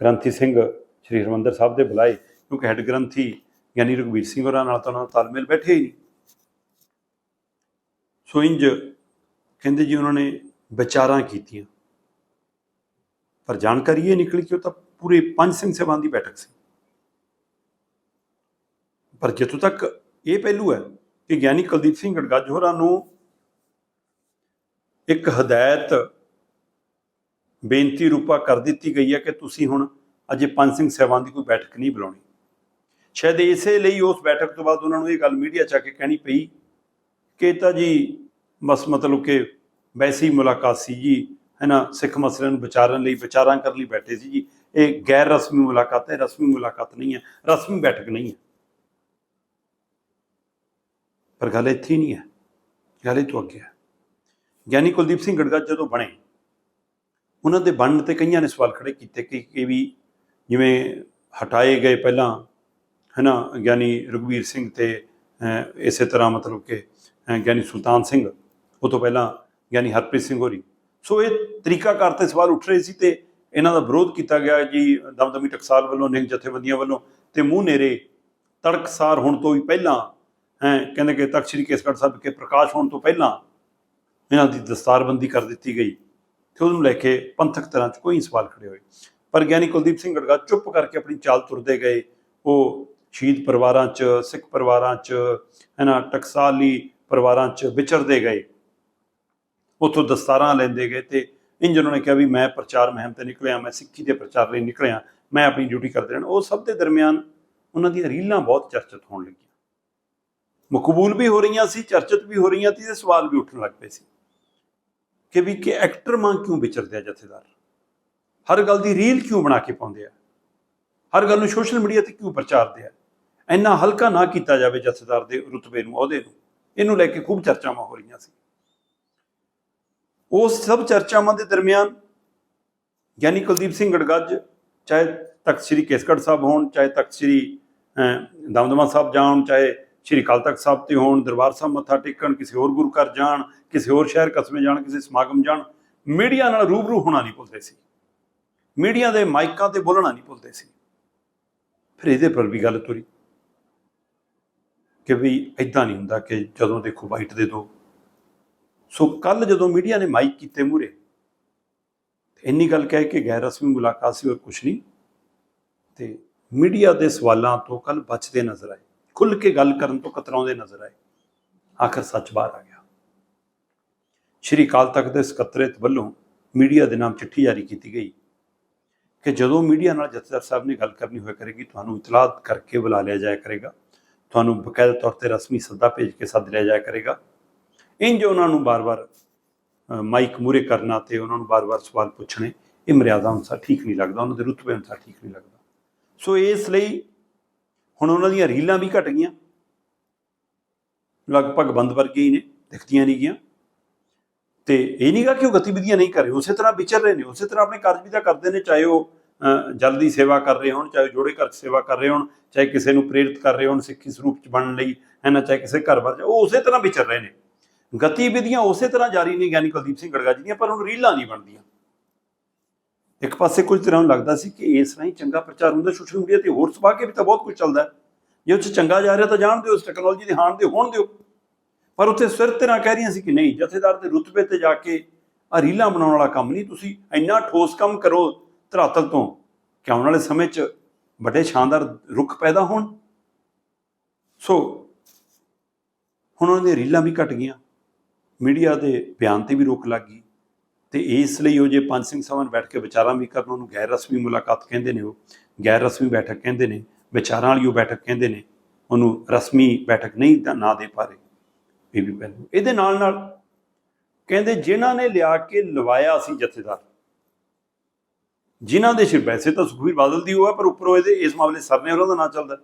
ਗ੍ਰੰਥੀ ਸਿੰਘ ਸ੍ਰੀ ਹਰਿਮੰਦਰ ਸਾਹਿਬ ਦੇ ਬੁਲਾਏ, ਕਿਉਂਕਿ ਹੈੱਡ ਗ੍ਰੰਥੀ ਯਾਨੀ ਰਘਵੀਰ ਸਿੰਘ ਹੋਰਾਂ ਨਾਲ ਤਾਂ ਉਹਨਾਂ ਦਾ ਤਾਲਮੇਲ ਬੈਠੇ ਹੀ ਸੋ ਇੰਜ ਕਹਿੰਦੇ ਜੀ ਉਹਨਾਂ ਨੇ ਵਿਚਾਰਾਂ ਕੀਤੀਆਂ। ਪਰ ਜਾਣਕਾਰੀ ਇਹ ਨਿਕਲੀ ਕਿ ਉਹ ਤਾਂ ਪੂਰੇ ਪੰਜ ਸਿੰਘ ਸਭਾ ਦੀ ਬੈਠਕ ਸੀ। ਪਰ ਜਿੱਥੋਂ ਤੱਕ ਇਹ ਪਹਿਲੂ ਹੈ ਕਿ ਗਿਆਨੀ ਕੁਲਦੀਪ ਸਿੰਘ ਗੜਗੱਜ ਹੋਰਾਂ ਨੂੰ ਇੱਕ ਹਦਾਇਤ ਬੇਨਤੀ ਰੂਪਾ ਕਰ ਦਿੱਤੀ ਗਈ ਹੈ ਕਿ ਤੁਸੀਂ ਹੁਣ ਅਜੇ ਪੰਜ ਸਿੰਘ ਸਹਿਬਾਨ ਦੀ ਕੋਈ ਬੈਠਕ ਨਹੀਂ ਬੁਲਾਉਣੀ। ਸ਼ਾਇਦ ਇਸੇ ਲਈ ਉਸ ਬੈਠਕ ਤੋਂ ਬਾਅਦ ਉਹਨਾਂ ਨੂੰ ਇਹ ਗੱਲ ਮੀਡੀਆ 'ਚ ਆ ਕੇ ਕਹਿਣੀ ਪਈ ਕਿ ਇਹ ਤਾਂ ਜੀ ਬਸ ਮਤਲਬ ਕਿ ਵੈਸੀ ਮੁਲਾਕਾਤ ਸੀ ਜੀ, ਹੈ ਨਾ, ਸਿੱਖ ਮਸਲੇ ਨੂੰ ਵਿਚਾਰਨ ਲਈ, ਵਿਚਾਰਾਂ ਕਰਨ ਲਈ ਬੈਠੇ ਸੀ ਜੀ। ਇਹ ਗੈਰ ਰਸਮੀ ਮੁਲਾਕਾਤ ਹੈ ਰਸਮੀ ਮੁਲਾਕਾਤ ਨਹੀਂ ਹੈ, ਰਸਮੀ ਬੈਠਕ ਨਹੀਂ ਹੈ। ਪਰ ਗੱਲ ਇੱਥੇ ਹੀ ਨਹੀਂ ਹੈ। ਗੱਲ ਇਹ ਤੋਂ ਅੱਗੇ ਹੈ। ਗਿਆਨੀ ਕੁਲਦੀਪ ਸਿੰਘ ਗੜਗੜ ਜਦੋਂ ਬਣੇ, ਉਹਨਾਂ ਦੇ ਬਣਨ ਤੇ ਕਈਆਂ ਨੇ ਸਵਾਲ ਖੜੇ ਕੀਤੇ ਕਿ ਇਹ ਵੀ ਜਿਵੇਂ ਹਟਾਏ ਗਏ ਪਹਿਲਾਂ ਹੈ ਨਾ ਗਿਆਨੀ ਰਘਵੀਰ ਸਿੰਘ ਤੇ ਇਸੇ ਤਰ੍ਹਾਂ ਮਤਲਬ ਕਿ ਗਿਆਨੀ ਸੁਲਤਾਨ ਸਿੰਘ, ਉਹ ਤੋਂ ਪਹਿਲਾਂ ਗਿਆਨੀ ਹਰਪ੍ਰੀਤ ਸਿੰਘ ਹੋਰੀ। ਸੋ ਇਹ ਤਰੀਕਾਕਾਰ ਤੇ ਸਵਾਲ ਉੱਠ ਰਹੇ ਸੀ ਤੇ ਇਹਨਾਂ ਦਾ ਵਿਰੋਧ ਕੀਤਾ ਗਿਆ ਜੀ ਦਮਦਮੀ ਟਕਸਾਲ ਵੱਲੋਂ, ਨਿਹੰਗ ਜਥੇਬੰਦੀਆਂ ਵੱਲੋਂ ਤੇ ਮੂੰਹ ਨੇਰੇ ਤੜਕਸਾਰ ਹੋਣ ਤੋਂ ਵੀ ਪਹਿਲਾਂ ਹੈ, ਕਹਿੰਦੇ ਕਿ ਤਖਤ ਸ੍ਰੀ ਕੇਸਗੜ੍ਹ ਸਾਹਿਬ ਕੇ ਪ੍ਰਕਾਸ਼ ਹੋਣ ਤੋਂ ਪਹਿਲਾਂ ਇਹਨਾਂ ਦੀ ਦਸਤਾਰਬੰਦੀ ਕਰ ਦਿੱਤੀ ਗਈ ਤੇ ਉਹਨੂੰ ਲੈ ਕੇ ਪੰਥਕ ਤਰ੍ਹਾਂ 'ਚ ਕੋਈ ਸਵਾਲ ਖੜੇ ਹੋਏ। ਪਰ ਗਿਆਨੀ ਕੁਲਦੀਪ ਸਿੰਘ ਗੜਗਾ ਚੁੱਪ ਕਰਕੇ ਆਪਣੀ ਚਾਲ ਤੁਰਦੇ ਗਏ। ਉਹ ਸ਼ਹੀਦ ਪਰਿਵਾਰਾਂ 'ਚ, ਸਿੱਖ ਪਰਿਵਾਰਾਂ 'ਚ ਹੈਨਾ ਟਕਸਾਲੀ ਪਰਿਵਾਰਾਂ 'ਚ ਵਿਚਰਦੇ ਗਏ। ਉੱਥੋਂ ਦਸਤਾਰਾਂ ਲੈਂਦੇ ਗਏ ਤੇ ਇੰਜ ਉਹਨਾਂ ਨੇ ਕਿਹਾ ਵੀ ਮੈਂ ਪ੍ਰਚਾਰ ਮਹਿਮ ਤੇ ਨਿਕਲਿਆ, ਮੈਂ ਸਿੱਖੀ ਦੇ ਪ੍ਰਚਾਰ ਲਈ ਨਿਕਲਿਆ, ਮੈਂ ਆਪਣੀ ਡਿਊਟੀ ਕਰਦੇ ਰਹਿਣਾ। ਉਹ ਸਭ ਦੇ ਦਰਮਿਆਨ ਉਹਨਾਂ ਦੀਆਂ ਰੀਲਾਂ ਬਹੁਤ ਚਰਚਿਤ ਹੋਣ ਲੱਗੀਆਂ। ਮਕਬੂਲ ਵੀ ਹੋ ਰਹੀਆਂ ਸੀ, ਚਰਚਿਤ ਵੀ ਹੋ ਰਹੀਆਂ ਸੀ ਤੇ ਸਵਾਲ ਵੀ ਉੱਠਣ ਲੱਗ ਪਏ ਸੀ ਕਿ ਵੀ ਕਿ ਐਕਟਰ ਮਾਂ ਕਿਉਂ ਵਿਚਰਦੇ ਆ ਜਥੇਦਾਰ? ਹਰ ਗੱਲ ਦੀ ਰੀਲ ਕਿਉਂ ਬਣਾ ਕੇ ਪਾਉਂਦੇ ਆ? ਹਰ ਗੱਲ ਨੂੰ ਸੋਸ਼ਲ ਮੀਡੀਆ ਤੇ ਕਿਉਂ ਪ੍ਰਚਾਰਦੇ ਆ? ਇੰਨਾ ਹਲਕਾ ਨਾ ਕੀਤਾ ਜਾਵੇ ਜਥੇਦਾਰ ਦੇ ਰੁਤਬੇ ਨੂੰ, ਅਹੁਦੇ ਨੂੰ। ਇਹਨੂੰ ਲੈ ਕੇ ਖੂਬ ਚਰਚਾਵਾਂ ਹੋ ਰਹੀਆਂ ਸੀ। ਉਸ ਸਭ ਚਰਚਾਵਾਂ ਦੇ ਦਰਮਿਆਨ ਗਿਆਨੀ ਕੁਲਦੀਪ ਸਿੰਘ ਗੜਗੱਜ, ਚਾਹੇ ਤਖਤ ਸ੍ਰੀ ਕੇਸਗੜ੍ਹ ਸਾਹਿਬ ਹੋਣ, ਚਾਹੇ ਤਖਤ ਸ੍ਰੀ ਦਮਦਮਾ ਸਾਹਿਬ ਜਾਣ, ਚਾਹੇ ਸ੍ਰੀ ਅਕਾਲ ਤਖਤ ਸਾਹਿਬ ਤੇ ਹੋਣ, ਦਰਬਾਰ ਸਾਹਿਬ ਮੱਥਾ ਟੇਕਣ, ਕਿਸੇ ਹੋਰ ਗੁਰੂ ਘਰ ਜਾਣ, ਕਿਸੇ ਹੋਰ ਸ਼ਹਿਰ ਕਸਬੇ ਜਾਣ, ਕਿਸੇ ਸਮਾਗਮ ਜਾਣ, ਮੀਡੀਆ ਨਾਲ ਰੂਬਰੂ ਹੋਣਾ ਨਹੀਂ ਭੁੱਲਦੇ ਸੀ। ਮੀਡੀਆ ਦੇ ਮਾਈਕਾਂ ਤੇ ਬੋਲਣਾ ਨਹੀਂ ਭੁੱਲਦੇ ਸੀ। ਫਿਰ ਇਹਦੇ ਪਰ ਵੀ ਗੱਲ ਤੁਰੀ ਕਿ ਵੀ ਇਦਾਂ ਨਹੀਂ ਹੁੰਦਾ ਕਿ ਜਦੋਂ ਦੇਖੋ ਵਾਈਟ ਦੇ ਦੋ। ਸੋ ਕੱਲ ਜਦੋਂ ਮੀਡੀਆ ਨੇ ਮਾਈਕ ਕੀਤੇ ਮੂਰੇ ਇੰਨੀ ਗੱਲ ਕਹਿ ਕੇ ਗੈਰ ਰਸਮੀ ਮੁਲਾਕਾਤ ਸੀ ਔਰ ਕੁਛ ਨਹੀਂ। ਤੇ ਮੀਡੀਆ ਦੇ ਸਵਾਲਾਂ ਤੋਂ ਕੱਲ ਬਚਦੇ ਨਜ਼ਰ ਆਏ। ਖੁੱਲ ਕੇ ਗੱਲ ਕਰਨ ਤੋਂ ਕਤਰਾਉਂਦੇ ਨਜ਼ਰ ਆਏ। ਆਖਰ ਸੱਚ ਬਾਹਰ ਆ ਗਿਆ। ਸ਼੍ਰੀ ਅਕਾਲ ਤਖਤ ਦੇ ਸਕੱਤਰੇਤ ਵੱਲੋਂ ਮੀਡੀਆ ਦੇ ਨਾਮ ਚਿੱਠੀ ਜਾਰੀ ਕੀਤੀ ਗਈ ਕਿ ਜਦੋਂ ਮੀਡੀਆ ਨਾਲ ਜਥੇਦਾਰ ਸਾਹਿਬ ਨੇ ਗੱਲ ਕਰਨੀ ਹੋਇਆ ਕਰੇਗੀ, ਤੁਹਾਨੂੰ ਇਤਲਾਹ ਕਰਕੇ ਬੁਲਾ ਲਿਆ ਜਾਇਆ ਕਰੇਗਾ। ਤੁਹਾਨੂੰ ਬਕਾਇਦਾ ਤੌਰ ਤੇ ਰਸਮੀ ਸੱਦਾ ਭੇਜ ਕੇ ਸੱਦ ਲਿਆ ਜਾਇਆ ਕਰੇਗਾ। ਇੰਜ ਉਹਨਾਂ ਨੂੰ ਬਾਰ-ਬਾਰ ਮਾਈਕ ਮੂਰੇ ਕਰਨਾ ਤੇ ਉਹਨਾਂ ਨੂੰ ਬਾਰ-ਬਾਰ ਸਵਾਲ ਪੁੱਛਣੇ, ਇਹ ਮਰਿਆਦਾ ਅਨੁਸਾਰ ਠੀਕ ਨਹੀਂ ਲੱਗਦਾ, ਉਹਨਾਂ ਦੇ ਰੁਤਬੇ ਅਨੁਸਾਰ ਠੀਕ ਨਹੀਂ ਲੱਗਦਾ। ਸੋ ਇਸ ਲਈ ਹੁਣ ਉਹਨਾਂ ਦੀਆਂ ਰੀਲਾਂ ਵੀ ਘਟ ਗਈਆਂ। ਲਗਭਗ ਬੰਦ ਵਰਗੇ ਹੀ ਨੇ, ਦਿਖਦੀਆਂ ਨਹੀਂ ਗਈਆਂ। ਤੇ ਇਹ ਨਹੀਂਗਾ ਕਿ ਉਹ ਗਤੀਵਿਧੀਆਂ ਨਹੀਂ ਕਰ ਰਹੇ, ਉਸੇ ਤਰ੍ਹਾਂ ਵਿਚਰ ਰਹੇ ਨੇ, ਉਸੇ ਤਰ੍ਹਾਂ ਆਪਣੇ ਕਾਰਜ ਵੀ ਤਾਂ ਕਰਦੇ ਨੇ, ਚਾਹੇ ਉਹ ਜਲ ਦੀ ਸੇਵਾ ਕਰ ਰਹੇ ਹੋਣ, ਚਾਹੇ ਜੋੜੇ ਘਰ 'ਚ ਸੇਵਾ ਕਰ ਰਹੇ ਹੋਣ, ਚਾਹੇ ਕਿਸੇ ਨੂੰ ਪ੍ਰੇਰਿਤ ਕਰ ਰਹੇ ਹੋਣ ਸਿੱਖੀ ਸਰੂਪ 'ਚ ਬਣਨ ਲਈ, ਹੈ ਨਾ, ਚਾਹੇ ਕਿਸੇ ਘਰ ਬਾਰ ਉਹ ਉਸੇ ਤਰ੍ਹਾਂ ਵਿਚਰ ਰਹੇ ਨੇ। ਗਤੀਵਿਧੀਆਂ ਉਸੇ ਤਰ੍ਹਾਂ ਜਾਰੀ ਨੇ, ਗਿਆਨੀ ਕੁਲਦੀਪ ਸਿੰਘ ਗੜਗਾ ਜੀ ਦੀਆਂ, ਪਰ ਹੁਣ ਰੀਲਾਂ ਨਹੀਂ ਬਣਦੀਆਂ। ਇੱਕ ਪਾਸੇ ਕੁਝ ਤਰ੍ਹਾਂ ਨੂੰ ਲੱਗਦਾ ਸੀ ਕਿ ਇਸ ਰਾਹੀਂ ਚੰਗਾ ਪ੍ਰਚਾਰ ਹੁੰਦਾ ਸੋਸ਼ਲ ਮੀਡੀਆ ਤੇ ਹੋਰ ਸਭਾ ਕੇ ਵੀ ਤਾਂ ਬਹੁਤ ਕੁਝ ਚੱਲਦਾ ਜੇ ਉਹ ਚੰਗਾ ਜਾ ਰਿਹਾ ਤਾਂ ਜਾਣ ਦਿਓ ਉਸ ਟੈਕਨੋਲੋਜੀ ਦੇ ਹਾਣ ਦੇ ਹੋਣ ਦਿਓ। ਪਰ ਉੱਥੇ ਸਿਰ ਤਰ੍ਹਾਂ ਕਹਿ ਰਹੀਆਂ ਸੀ ਕਿ ਨਹੀਂ, ਜਥੇਦਾਰ ਦੇ ਰੁਤਬੇ ਤੇ ਜਾ ਕੇ ਆ ਰੀਲਾਂ ਬਣਾਉਣ ਵਾਲਾ ਕੰਮ ਨਹੀਂ, ਤੁਸੀਂ ਇੰਨਾ ਠੋਸ ਕੰਮ ਕਰੋ ਧਰਾਤਲ ਤੋਂ, ਕਿ ਆਉਣ ਵਾਲੇ ਸਮੇਂ 'ਚ ਵੱਡੇ ਸ਼ਾਨਦਾਰ ਰੁੱਖ ਪੈਦਾ ਹੋਣ। ਸੋ ਹੁਣ ਉਹਨਾਂ ਦੀਆਂ ਰੀਲਾਂ ਵੀ ਘਟ ਗਈਆਂ। ਮੀਡੀਆ ਦੇ ਬਿਆਨ ਤੇ ਵੀ ਰੋਕ ਲੱਗ ਗਈ। ਤੇ ਇਸ ਲਈ ਉਹ ਜੇ ਪੰਜ ਸਿੰਘ ਸਭਾ ਨਾਲ ਬੈਠ ਕੇ ਵਿਚਾਰਾਂ ਵੀ ਕਰਨ, ਉਹਨੂੰ ਗੈਰ ਰਸਮੀ ਮੁਲਾਕਾਤ ਕਹਿੰਦੇ ਨੇ ਉਹ। ਗੈਰ ਰਸਮੀ ਬੈਠਕ ਕਹਿੰਦੇ ਨੇ, ਵਿਚਾਰਾਂ ਵਾਲੀ ਉਹ ਬੈਠਕ ਕਹਿੰਦੇ ਨੇ, ਉਹਨੂੰ ਰਸਮੀ ਬੈਠਕ ਨਹੀਂ ਤਾਂ ਨਾ ਦੇ ਪਾ ਰਹੇ ਇਹ ਵੀ ਪਹਿਲੂ ਇਹਦੇ ਨਾਲ ਨਾਲ ਕਹਿੰਦੇ ਜਿਨ੍ਹਾਂ ਨੇ ਲਿਆ ਕੇ ਲਵਾਇਆ ਸੀ ਜਥੇਦਾਰ, ਜਿਨ੍ਹਾਂ ਦੇ ਸਿਰ ਵੈਸੇ ਤਾਂ ਸੁਖਬੀਰ ਬਾਦਲ ਦੀ ਉਹ ਹੈ, ਪਰ ਉੱਪਰੋਂ ਇਹਦੇ ਇਸ ਮਾਮਲੇ ਸਰਨੇ ਉਹਨਾਂ ਦਾ ਨਾਂ ਚੱਲਦਾ।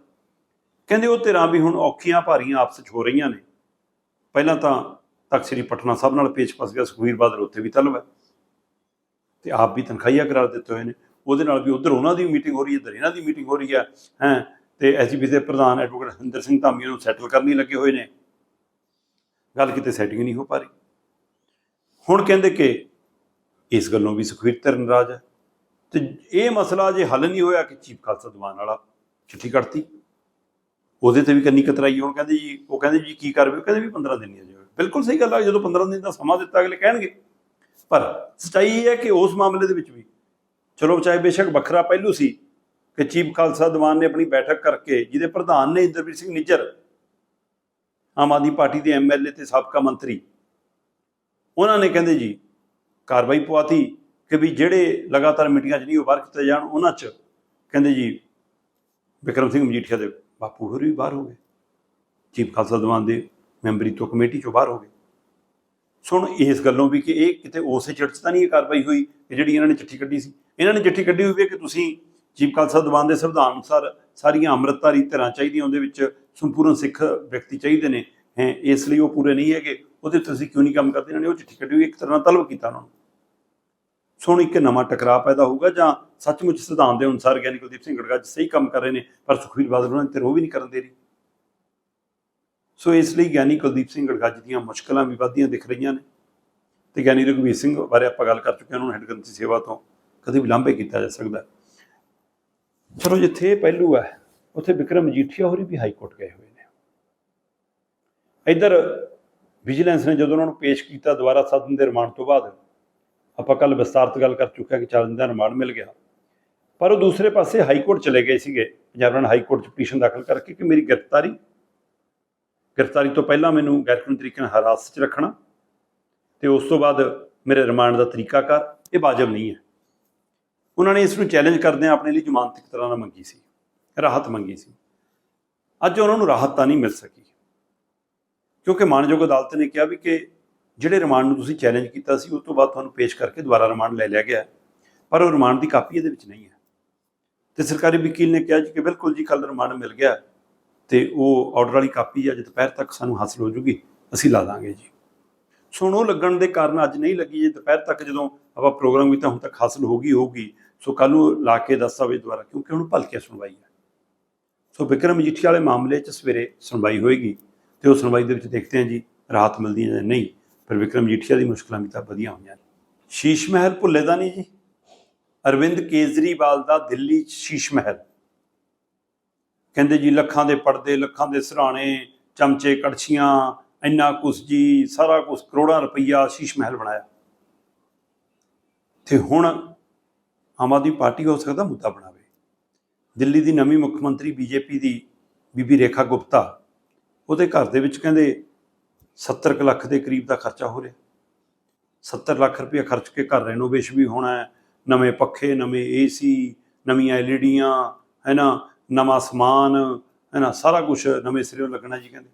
ਕਹਿੰਦੇ ਉਹ ਧਿਰਾਂ ਵੀ ਹੁਣ ਔਖੀਆਂ ਭਾਰੀਆਂ ਆਪਸ ਵਿੱਚ ਹੋ ਰਹੀਆਂ ਨੇ। ਪਹਿਲਾਂ ਤਾਂ ਤਖਤ ਸ੍ਰੀ ਪਟਨਾ ਸਾਹਿਬ ਨਾਲ ਪੇਚ ਫਸ ਗਿਆ, ਸੁਖਬੀਰ ਬਾਦਲ ਉੱਥੇ ਵੀ ਤਲਬ ਹੈ। ਤੇ ਆਪ ਵੀ ਤਨਖਾਹੀਆ ਕਰਾਰ ਦਿੱਤੇ ਹੋਏ ਨੇ। ਉਹਦੇ ਨਾਲ ਵੀ ਉਧਰ ਉਹਨਾਂ ਦੀ ਮੀਟਿੰਗ ਹੋ ਰਹੀ ਹੈ, ਇੱਧਰ ਇਹਨਾਂ ਦੀ ਮੀਟਿੰਗ ਹੋ ਰਹੀ ਹੈ ਹੈ। ਤੇ ਐਸਜੀਪੀ ਦੇ ਪ੍ਰਧਾਨ ਐਡਵੋਕੇਟ ਹਰਿੰਦਰ ਸਿੰਘ ਧਾਮੀ ਨੂੰ ਸੈਟਲ ਕਰਨ ਹੀ ਲੱਗੇ ਹੋਏ ਨੇ। ਗੱਲ ਕਿਤੇ ਸੈਟਿੰਗ ਨਹੀਂ ਹੋ ਪਾ ਰਹੀ। ਹੁਣ ਕਹਿੰਦੇ ਕਿ ਇਸ ਗੱਲੋਂ ਵੀ ਸੁਖਬੀਰ ਧਰ ਨਾਰਾਜ਼ ਹੈ। ਤੇ ਇਹ ਮਸਲਾ ਜੇ ਹੱਲ ਨਹੀਂ ਹੋਇਆ ਕਿ ਚੀਫ ਖਾਲਸਾ ਦੀਵਾਨ ਵਾਲਾ ਚਿੱਠੀ ਕੱਢਤੀ। ਉਹਦੇ ਤੇ ਵੀ ਕੰਨੀ ਕਤਰਾਈ ਹੁਣ। ਕਹਿੰਦੇ ਜੀ, ਉਹ ਕਹਿੰਦੇ ਜੀ, ਕੀ ਕਰਵੇ ਉਹ ਕਹਿੰਦੇ ਵੀ 15 ਦਿਨ ਹੀ ਅਜੇ ਜਾਵੇ ਬਿਲਕੁਲ ਸਹੀ ਗੱਲ ਆ, ਜਦੋਂ 15 ਦਿਨ ਦਾ ਸਮਾਂ ਦਿੱਤਾ, ਅਗਲੇ ਕਹਿਣਗੇ। ਪਰ ਸਚਾਈ ਇਹ ਹੈ ਕਿ ਉਸ ਮਾਮਲੇ ਦੇ ਵਿੱਚ ਵੀ, ਚਲੋ ਚਾਹੇ ਬੇਸ਼ੱਕ ਵੱਖਰਾ ਪਹਿਲੂ ਸੀ ਕਿ ਚੀਫ ਖਾਲਸਾ ਦੀਵਾਨ ਨੇ ਆਪਣੀ ਬੈਠਕ ਕਰਕੇ ਜਿਹਦੇ ਪ੍ਰਧਾਨ ਨੇ ਇੰਦਰਵੀਰ ਸਿੰਘ ਨਿੱਜਰ, ਆਮ ਆਦਮੀ ਪਾਰਟੀ ਦੇ ਐਮਐਲਏ ਤੇ ਸਾਬਕਾ ਮੰਤਰੀ, ਉਹਨਾਂ ਨੇ ਕਹਿੰਦੇ ਜੀ, ਕਾਰਵਾਈ ਪਵਾਤੀ ਕਿ ਵੀ ਜਿਹੜੇ ਲਗਾਤਾਰ ਮੀਟਿੰਗਾਂ 'ਚ ਨਹੀਂ ਉਹ ਬਾਹਰ ਕੀਤੇ ਜਾਣ, ਉਹਨਾਂ 'ਚ ਕਹਿੰਦੇ ਜੀ, ਵਿਕਰਮ ਸਿੰਘ ਮਜੀਠੀਆ ਦੇ ਬਾਪੂ ਹੋਰ ਵੀ ਬਾਹਰ ਹੋ ਗਏ, ਚੀਫ ਖਾਲਸਾ ਦੀਵਾਨ ਦੇ ਮੈਂਬਰੀ ਤੋਂ ਕਮੇਟੀ 'ਚੋਂ ਬਾਹਰ ਹੋ ਗਏ। ਸੁਣ, ਇਸ ਗੱਲੋਂ ਵੀ ਕਿ ਇਹ ਕਿਤੇ ਉਸੇ ਚਿੱਠ 'ਚ ਤਾਂ ਨਹੀਂ ਇਹ ਕਾਰਵਾਈ ਹੋਈ ਕਿ ਜਿਹੜੀ ਇਹਨਾਂ ਨੇ ਚਿੱਠੀ ਕੱਢੀ ਸੀ। ਇਹਨਾਂ ਨੇ ਚਿੱਠੀ ਕੱਢੀ ਹੋਈ ਹੈ ਕਿ ਤੁਸੀਂ ਚੀਫ ਖਾਲਸਾ ਦੀਵਾਨ ਦੇ ਸੰਵਿਧਾਨ ਅਨੁਸਾਰ ਸਾਰੀਆਂ ਅੰਮ੍ਰਿਤਧਾਰੀ ਧਿਰਾਂ ਚਾਹੀਦੀਆਂ, ਉਹਦੇ ਵਿੱਚ ਸੰਪੂਰਨ ਸਿੱਖ ਵਿਅਕਤੀ ਚਾਹੀਦੇ ਨੇ। ਹੈ, ਇਸ ਲਈ ਉਹ ਪੂਰੇ ਨਹੀਂ ਹੈਗੇ। ਉਹਦੇ ਤੇ ਤੁਸੀਂ ਕਿਉਂ ਨਹੀਂ ਕੰਮ ਕਰਦੇ? ਇਹਨਾਂ ਨੇ ਉਹ ਚਿੱਠੀ ਕੱਢੀ ਹੋਈ, ਇੱਕ ਤਰ੍ਹਾਂ ਨਾਲ ਤਲਬ ਕੀਤਾ ਉਹਨਾਂ ਨੂੰ। ਸੁਣ, ਇੱਕ ਨਵਾਂ ਟਕਰਾਅ ਪੈਦਾ ਹੋਊਗਾ ਜਾਂ ਸੱਚਮੁੱਚ ਸਿਧਾਂਤ ਦੇ ਅਨੁਸਾਰ ਗਿਆਨੀ ਕੁਲਦੀਪ ਸਿੰਘ ਗੜਗਾ ਜੀ ਸਹੀ ਕੰਮ ਕਰ ਰਹੇ ਨੇ, ਪਰ ਸੁਖਬੀਰ ਬਾਦਲ ਉਹਨਾਂ ਨੇ ਤੇ ਉਹ ਵੀ ਨਹੀਂ ਕਰਨ ਦੇ ਰਹੀ। ਸੋ ਇਸ ਲਈ ਗਿਆਨੀ ਕੁਲਦੀਪ ਸਿੰਘ ਗੜਗਾ ਦੀਆਂ ਮੁਸ਼ਕਲਾਂ ਵੀ ਵੱਧਦੀਆਂ ਦਿਖ ਰਹੀਆਂ ਨੇ ਤੇ ਗਿਆਨੀ ਰਘਵੀਰ ਸਿੰਘ ਬਾਰੇ ਆਪਾਂ ਗੱਲ ਕਰ ਚੁੱਕੇ ਹਾਂ, ਉਹਨਾਂ ਨੂੰ ਹੈਡ ਗ੍ਰੰਥੀ ਸੇਵਾ ਤੋਂ ਕਦੇ ਵੀ ਲਾਂਭੇ ਕੀਤਾ ਜਾ ਸਕਦਾ ਚਲੋ ਜਿੱਥੇ ਪਹਿਲੂ ਹੈ, ਉੱਥੇ ਵਿਕਰਮ ਮਜੀਠੀਆ ਹੋਰੀ ਵੀ ਹਾਈ ਕੋਰਟ ਗਏ ਹੋਏ ਨੇ। ਇੱਧਰ ਵਿਜੀਲੈਂਸ ਨੇ ਜਦੋਂ ਉਹਨਾਂ ਨੂੰ ਪੇਸ਼ ਕੀਤਾ ਦੁਬਾਰਾ ਸਦਨ ਦੇ ਰਿਮਾਂਡ ਤੋਂ ਬਾਅਦ, ਆਪਾਂ ਕੱਲ ਵਿਸਤਾਰਤ ਗੱਲ ਕਰ ਚੁੱਕਿਆ ਕਿ ਚਾਰ ਦਿਨ ਦਾ ਰਿਮਾਂਡ ਮਿਲ ਗਿਆ। ਪਰ ਉਹ ਦੂਸਰੇ ਪਾਸੇ ਹਾਈ ਕੋਰਟ ਚਲੇ ਗਏ ਸੀਗੇ ਪੰਜਾਬ ਹਾਈ ਕੋਰਟ 'ਚ ਪਟੀਸ਼ਨ ਦਾਖਲ ਕਰਕੇ ਕਿ ਮੇਰੀ ਗ੍ਰਿਫਤਾਰੀ ਗ੍ਰਿਫਤਾਰੀ ਤੋਂ ਪਹਿਲਾਂ ਮੈਨੂੰ ਗੈਰਕਾਨੂੰਨੀ ਤਰੀਕੇ ਨਾਲ ਹਿਰਾਸਤ 'ਚ ਰੱਖਣਾ ਤੇ ਉਸ ਤੋਂ ਬਾਅਦ ਮੇਰੇ ਰਿਮਾਂਡ ਦਾ ਤਰੀਕਾਕਾਰ ਇਹ ਵਾਜਬ ਨਹੀਂ ਹੈ। ਉਹਨਾਂ ਨੇ ਇਸ ਨੂੰ ਚੈਲੰਜ ਕਰਦਿਆਂ ਆਪਣੇ ਲਈ ਜ਼ਮਾਨਤ ਇੱਕ ਤਰ੍ਹਾਂ ਨਾਲ ਮੰਗੀ ਸੀ, ਰਾਹਤ ਮੰਗੀ ਸੀ। ਅੱਜ ਉਹਨਾਂ ਨੂੰ ਰਾਹਤ ਤਾਂ ਨਹੀਂ ਮਿਲ ਸਕੀ। ਕਿਉਂਕਿ ਮਾਨਯੋਗ ਅਦਾਲਤ ਨੇ ਕਿਹਾ ਵੀ ਕਿ ਜਿਹੜੇ ਰਿਮਾਂਡ ਨੂੰ ਤੁਸੀਂ ਚੈਲੰਜ ਕੀਤਾ ਸੀ, ਉਸ ਤੋਂ ਬਾਅਦ ਤੁਹਾਨੂੰ ਪੇਸ਼ ਕਰਕੇ ਦੁਬਾਰਾ ਰਿਮਾਂਡ ਲੈ ਲਿਆ ਗਿਆ ਪਰ ਉਹ ਰਿਮਾਂਡ ਦੀ ਕਾਪੀ ਇਹਦੇ ਵਿੱਚ ਨਹੀਂ ਹੈ। ਤੇ ਸਰਕਾਰੀ ਵਕੀਲ ਨੇ ਕਿਹਾ ਜੀ ਕਿ ਬਿਲਕੁਲ ਜੀ ਕੱਲ ਰਿਮਾਂਡ ਮਿਲ ਗਿਆ। ਤੇ ਉਹ ਆਰਡਰ ਵਾਲੀ ਕਾਪੀ ਅੱਜ ਦੁਪਹਿਰ ਤੱਕ ਸਾਨੂੰ ਹਾਸਲ ਹੋ ਜੂਗੀ, ਅਸੀਂ ਲਾ ਦਾਂਗੇ ਜੀ। ਸੋ ਉਹ ਲੱਗਣ ਦੇ ਕਾਰਨ ਅੱਜ ਨਹੀਂ ਲੱਗੀ ਜੇ ਦੁਪਹਿਰ ਤੱਕ ਜਦੋਂ ਆਪਾਂ ਪ੍ਰੋਗਰਾਮ ਕੀਤਾ ਹੁਣ ਤੱਕ ਹਾਸਲ ਹੋ ਗਈ ਹੋਊਗੀ, ਸੋ ਕੱਲ ਨੂੰ ਲਾ ਕੇ ਦਸਤਾਵੇਜ਼ ਦੁਆਰਾ ਕਿਉਂਕਿ ਹੁਣ ਭਲਕੇ ਸੁਣਵਾਈ ਹੈ। ਸੋ ਵਿਕਰਮ ਮਜੀਠੀ ਵਾਲੇ ਮਾਮਲੇ 'ਚ ਸਵੇਰੇ ਸੁਣਵਾਈ ਹੋਏਗੀ ਤੇ ਉਹ ਸੁਣਵਾਈ ਦੇ ਵਿੱਚ ਦੇਖਦੇ ਹਾਂ ਜੀ, ਰਾਹਤ ਮਿਲਦੀ ਹੈ ਜਾਂ ਨਹੀਂ, ਪਰ ਵਿਕਰਮ ਮਜੀਠੀਆ ਦੀ ਮੁਸ਼ਕਲਾਂ ਵੀ ਤਾਂ ਵਧੀਆਂ ਹੋਈਆਂ ਨੇ। ਸ਼ੀਸ਼ ਮਹਿਲ ਭੁੱਲੇ ਦਾ ਨਹੀਂ ਜੀ। ਅਰਵਿੰਦ ਕੇਜਰੀਵਾਲ ਦਾ ਦਿੱਲੀ 'ਚ ਸ਼ੀਸ਼ ਮਹਿਲ। ਕਹਿੰਦੇ ਜੀ ਲੱਖਾਂ ਦੇ ਪਰਦੇ, ਲੱਖਾਂ ਦੇ ਸਰਾਣੇ, ਚਮਚੇ, ਕੜਛੀਆਂ, ਇੰਨਾ ਕੁਛ ਜੀ, ਸਾਰਾ ਕੁਛ ਕਰੋੜਾਂ ਰੁਪਈਆ ਸ਼ੀਸ਼ ਮਹਿਲ ਬਣਾਇਆ। ਤੇ ਹੁਣ ਆਮ ਆਦਮੀ ਪਾਰਟੀ ਹੋ ਸਕਦਾ ਮੁੱਦਾ ਬਣਾਵੇ। ਦਿੱਲੀ ਦੀ ਨਵੀਂ ਮੁੱਖ ਮੰਤਰੀ ਬੀਜੇਪੀ ਦੀ ਬੀਬੀ ਰੇਖਾ ਗੁਪਤਾ, ਉਹਦੇ ਘਰ ਦੇ ਵਿੱਚ ਕਹਿੰਦੇ 70 ਕੁ ਲੱਖ ਦੇ ਕਰੀਬ ਦਾ ਖਰਚਾ ਹੋ ਰਿਹਾ। 70 ਲੱਖ ਰੁਪਏ ਖਰਚ ਕੇ ਘਰ ਰੈਨੋਵੇਸ਼ਨ ਵੀ ਹੋਣਾ ਹੈ। ਨਵੇਂ ਪੱਖੇ, ਨਵੇਂ ਏਸੀ ਨਵੀਆਂ ਐਲਈਡੀਆਂ ਹੈ ਨਾ? ਨਵਾਂ ਸਮਾਨ, ਹੈ ਨਾ, ਸਾਰਾ ਕੁਝ ਨਵੇਂ ਸਿਰੋਂ ਲੱਗਣਾ ਜੀ ਕਹਿੰਦੇ।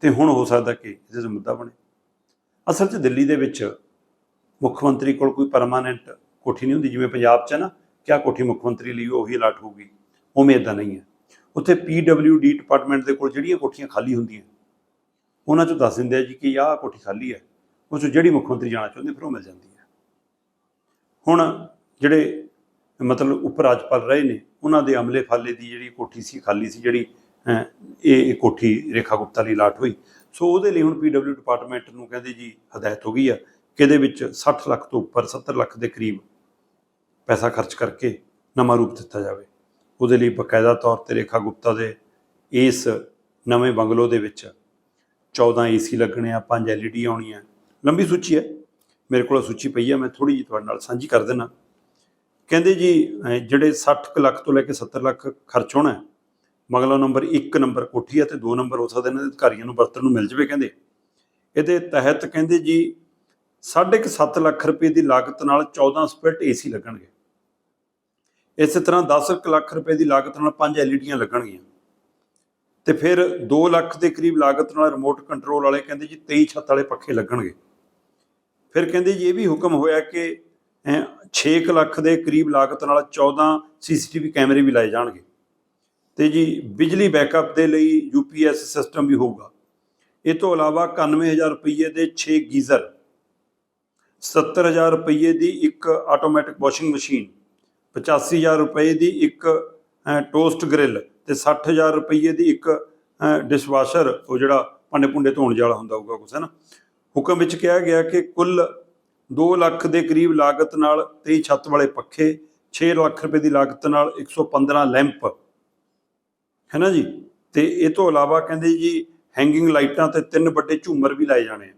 ਤੇ ਹੁਣ ਹੋ ਸਕਦਾ ਕਿ ਇਹਦੇ 'ਚ ਮੁੱਦਾ ਬਣੇ। ਅਸਲ 'ਚ ਦਿੱਲੀ ਦੇ ਵਿੱਚ ਮੁੱਖ ਮੰਤਰੀ ਕੋਲ ਕੋਈ ਪਰਮਾਨੈਂਟ ਕੋਠੀ ਨਹੀਂ ਹੁੰਦੀ, ਜਿਵੇਂ ਪੰਜਾਬ 'ਚ ਹੈ ਨਾ, ਕਿਆ ਕੋਠੀ ਮੁੱਖ ਮੰਤਰੀ ਲਈ ਉਹੀ ਅਲਾਟ ਹੋਊਗੀ, ਉਵੇਂ ਇਦਾਂ ਨਹੀਂ ਹੈ। ਉੱਥੇ ਡੀ ਡਿਪਾਰਟਮੈਂਟ ਦੇ ਕੋਲ ਜਿਹੜੀਆਂ ਕੋਠੀਆਂ ਖਾਲੀ ਹੁੰਦੀਆਂ, ਉਹਨਾਂ 'ਚੋਂ ਦੱਸ ਦਿੰਦੇ ਆ ਜੀ ਕਿ ਆਹ ਕੋਠੀ ਖਾਲੀ ਹੈ ਉਹ 'ਚੋਂ ਜਿਹੜੀ ਮੁੱਖ ਮੰਤਰੀ ਜਾਣਾ ਚਾਹੁੰਦੇ, ਫਿਰ ਉਹ ਮਿਲ ਜਾਂਦੀ ਹੈ। ਹੁਣ ਜਿਹੜੇ ਮਤਲਬ ਉਪ ਰਾਜਪਾਲ ਰਹੇ ਨੇ, ਉਹਨਾਂ ਦੇ ਅਮਲੇ ਫਾਲੇ ਦੀ ਜਿਹੜੀ ਕੋਠੀ ਸੀ, ਖਾਲੀ ਸੀ, ਜਿਹੜੀ ਇਹ ਇਹ ਕੋਠੀ ਰੇਖਾ ਗੁਪਤਾ ਲਈ ਲਾਟ ਹੋਈ। ਸੋ ਉਹਦੇ ਲਈ ਹੁਣ ਪੀਡਬਲਿਊ ਡਿਪਾਰਟਮੈਂਟ ਨੂੰ ਕਹਿੰਦੇ ਜੀ ਹਦਾਇਤ ਹੋ ਗਈ ਆ ਕਿ ਇਹਦੇ ਵਿੱਚ 60 ਲੱਖ ਤੋਂ ਉੱਪਰ 70 ਲੱਖ ਦੇ ਕਰੀਬ ਪੈਸਾ ਖਰਚ ਕਰਕੇ ਨਵਾਂ ਰੂਪ ਦਿੱਤਾ ਜਾਵੇ। ਉਹਦੇ ਲਈ ਬਕਾਇਦਾ ਤੌਰ ਤੇ ਰੇਖਾ ਗੁਪਤਾ ਦੇ ਇਸ ਨਵੇਂ ਬੰਗਲੋ ਦੇ ਵਿੱਚ 14 ਏਸੀ ਲੱਗਣੇ ਆ 5 ਐਲਈਡੀ ਆਉਣੀਆਂ। ਲੰਬੀ ਸੂਚੀ ਹੈ। ਮੇਰੇ ਕੋਲ ਸੂਚੀ ਪਈ ਹੈ ਮੈਂ ਥੋੜੀ ਜਿਹੀ ਤੁਹਾਡੇ ਨਾਲ ਸਾਂਝੀ ਕਰ ਦੇਣਾ ਕਹਿੰਦੇ ਜੀ ਜਿਹੜੇ 60 ਕੁ ਲੱਖ ਤੋਂ ਲੈ ਕੇ 70 ਲੱਖ ਖਰਚ ਹੋਣਾ ਹੈ ਨੰਬਰ 1 ਨੰਬਰ ਕੋਠੀ ਹੈ ਤੇ 2 ਨੰਬਰ ਹੋ ਸਕਦਾ ਇਹਨਾਂ ਦੇ ਅਧਿਕਾਰੀਆਂ ਨੂੰ ਵਰਤਣ ਨੂੰ ਮਿਲ ਜਵੇ ਕਹਿੰਦੇ। ਇਹਦੇ ਤਹਿਤ ਕਹਿੰਦੇ ਜੀ 7.5 ਲੱਖ ਰੁਪਏ ਦੀ ਲਾਗਤ ਨਾਲ 14 ਸਪਲਿਟ ਏਸੀ ਲੱਗਣਗੇ। ਇਸੇ ਤਰ੍ਹਾਂ 10 ਕੁ ਲੱਖ ਰੁਪਏ ਦੀ ਲਾਗਤ ਨਾਲ 5 ਐਲਈਡੀਆਂ ਲੱਗਣਗੀਆਂ। ਤੇ ਫਿਰ 2 ਲੱਖ ਦੇ ਕਰੀਬ ਲਾਗਤ ਨਾਲ ਰਿਮੋਟ ਕੰਟਰੋਲ ਵਾਲੇ ਕਹਿੰਦੇ ਜੀ 23 ਛੱਤ ਵਾਲੇ ਪੱਖੇ ਲੱਗਣਗੇ। ਫਿਰ ਕਹਿੰਦੇ ਜੀ, ਇਹ ਵੀ ਹੁਕਮ ਹੋਇਆ ਕਿ 6 ਲੱਖ ਦੇ ਕਰੀਬ ਲਾਗਤ ਨਾਲ 14 ਸੀਸੀਟੀਵੀ ਕੈਮਰੇ ਵੀ ਲਾਏ ਜਾਣਗੇ। ਤੇ ਜੀ ਬਿਜਲੀ ਬੈਕਅਪ ਦੇ ਲਈ ਯੂਪੀਐਸ ਸਿਸਟਮ ਵੀ ਹੋਊਗਾ। ਇਹ ਤੋਂ ਇਲਾਵਾ 91000 ਰੁਪਏ ਦੇ 6 ਗੀਜ਼ਰ 70000 ਰੁਪਏ ਦੀ ਇੱਕ ਆਟੋਮੈਟਿਕ ਵਾਸ਼ਿੰਗ ਮਸ਼ੀਨ 85000 ਰੁਪਏ ਦੀ ਇੱਕ ਅਹ, ਟੋਸਟ ਗ੍ਰਿਲ ਤੇ 60000 ਰੁਪਏ ਦੀ ਇੱਕ ਡਿਸ਼ਵਾਸ਼ਰ ਉਹ ਜਿਹੜਾ ਭਾਂਡੇ ਭੁੰਡੇ ਧੋਣ ਵਾਲਾ ਹੁੰਦਾ ਹੋਊਗਾ ਕੁਛ ਹੈ ਨਾ? ਹੁਕਮ ਵਿੱਚ ਕਿਹਾ ਗਿਆ ਕਿ ਕੁੱਲ 2 ਲੱਖ ਦੇ ਕਰੀਬ ਲਾਗਤ ਨਾਲ 23 ਛੱਤ ਵਾਲੇ ਪੱਖੇ 6 ਲੱਖ ਰੁਪਏ ਦੀ ਲਾਗਤ ਨਾਲ 115 ਲੈਂਪ। ਹੈ ਨਾ ਜੀ? ਤੇ ਇਹ ਤੋਂ ਇਲਾਵਾ ਕਹਿੰਦੇ ਜੀ ਹੈਂਗਿੰਗ ਲਾਈਟਾਂ ਤੇ ਤਿੰਨ ਵੱਡੇ ਝੂਮਰ ਵੀ ਲਾਏ ਜਾਣੇ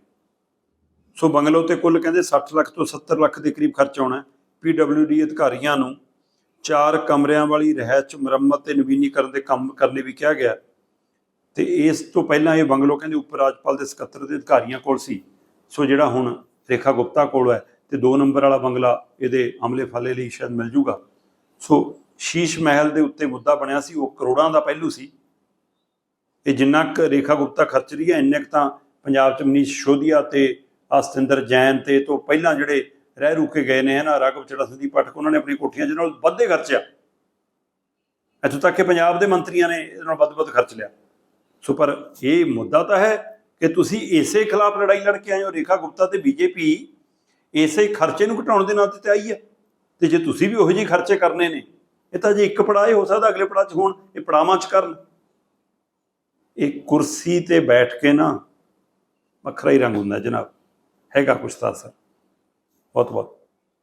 ਸੋ ਬੰਗਲੋ ਤੇ ਕੁੱਲ ਕਹਿੰਦੇ 60 ਲੱਖ ਤੋਂ 70 ਲੱਖ ਦੇ ਕਰੀਬ ਖਰਚ ਆਉਣਾ ਪੀਡਬਲਯੂਡੀ ਅਧਿਕਾਰੀਆਂ ਨੂੰ। ਚਾਰ ਕਮਰਿਆਂ ਵਾਲੀ ਰਹਿਚ ਮੁਰੰਮਤ ਤੇ ਨਵੀਨੀਕਰਨ ਦੇ ਕੰਮ ਕਰਨ ਲਈ ਵੀ ਕਿਹਾ ਗਿਆ। ਤੇ ਇਸ ਤੋਂ ਪਹਿਲਾਂ ਇਹ ਬੰਗਲੋ ਕਹਿੰਦੇ ਉਪ ਰਾਜਪਾਲ ਦੇ ਸਕੱਤਰ ਦੇ ਅਧਿਕਾਰੀਆਂ ਕੋਲ ਸੀ। ਸੋ ਜਿਹੜਾ ਹੁਣ ਰੇਖਾ ਗੁਪਤਾ ਕੋਲ ਹੈ ਤੇ 2 ਨੰਬਰ ਵਾਲਾ ਬੰਗਲਾ ਇਹਦੇ ਅਮਲੇ ਫਾਲੇ ਲਈ ਸ਼ਾਇਦ ਮਿਲ ਜੂਗਾ। ਸੋ ਸ਼ੀਸ਼ ਮਹਿਲ ਦੇ ਉੱਤੇ ਮੁੱਦਾ ਬਣਿਆ ਸੀ, ਉਹ ਕਰੋੜਾਂ ਦਾ ਪਹਿਲੂ ਸੀ। ਇਹ ਜਿੰਨਾ ਕੁ ਰੇਖਾ ਗੁਪਤਾ ਖਰਚ ਰਹੀ ਹੈ, ਇੰਨੇ ਕੁ ਤਾਂ ਪੰਜਾਬ ਚ ਮਨੀਸ਼ ਸ਼ੋਧੀਆ ਤੇ ਅਸਤਿੰਦਰ ਜੈਨ ਤੇ ਇਹ ਤੋਂ ਪਹਿਲਾਂ ਜਿਹੜੇ ਰਹਿ ਰੁਕੇ ਗਏ ਨੇ ਨਾ ਰਾਘਵ ਚੜਾ ਸੰਦੀਪ ਪਾਠਕ, ਉਹਨਾਂ ਨੇ ਆਪਣੀ ਕੋਠੀਆਂ ਜਿਹਨਾਂ ਨਾਲ ਵੱਧੇ ਖਰਚਿਆ ਇੱਥੋਂ ਤੱਕ ਕਿ ਪੰਜਾਬ ਦੇ ਮੰਤਰੀਆਂ ਨੇ ਇਹਦੇ ਨਾਲ ਵੱਧ ਵੱਧ ਖਰਚ ਲਿਆ। ਸੋ ਪਰ ਇਹ ਮੁੱਦਾ ਤਾਂ ਹੈ ਕਿ ਤੁਸੀਂ ਇਸੇ ਖਿਲਾਫ ਲੜਾਈ ਲੜ ਕੇ ਆਏ ਹੋ? ਰੇਖਾ ਗੁਪਤਾ ਤੇ ਬੀਜੇਪੀ ਇਸੇ ਖਰਚੇ ਨੂੰ ਘਟਾਉਣ ਦੇ ਨਾਂ ਤੇ ਆਈ ਹੈ। ਤੇ ਜੇ ਤੁਸੀਂ ਵੀ ਉਹੋ ਜਿਹੇ ਖਰਚੇ ਕਰਨੇ ਨੇ, ਇਹ ਤਾਂ ਜੇ ਇੱਕ ਪੜਾਅ ਹੋ ਸਕਦਾ ਅਗਲੇ ਪੜਾਅ 'ਚ ਹੋਣ, ਇਹ ਪੜਾਵਾਂ 'ਚ ਕਰਨ। ਇਹ ਕੁਰਸੀ ਤੇ ਬੈਠ ਕੇ ਨਾ ਵੱਖਰਾ ਹੀ ਰੰਗ ਹੁੰਦਾ ਜਨਾਬ। ਹੈਗਾ ਕੁਛ ਤਾਂ ਅਸਰ। ਬਹੁਤ ਬਹੁਤ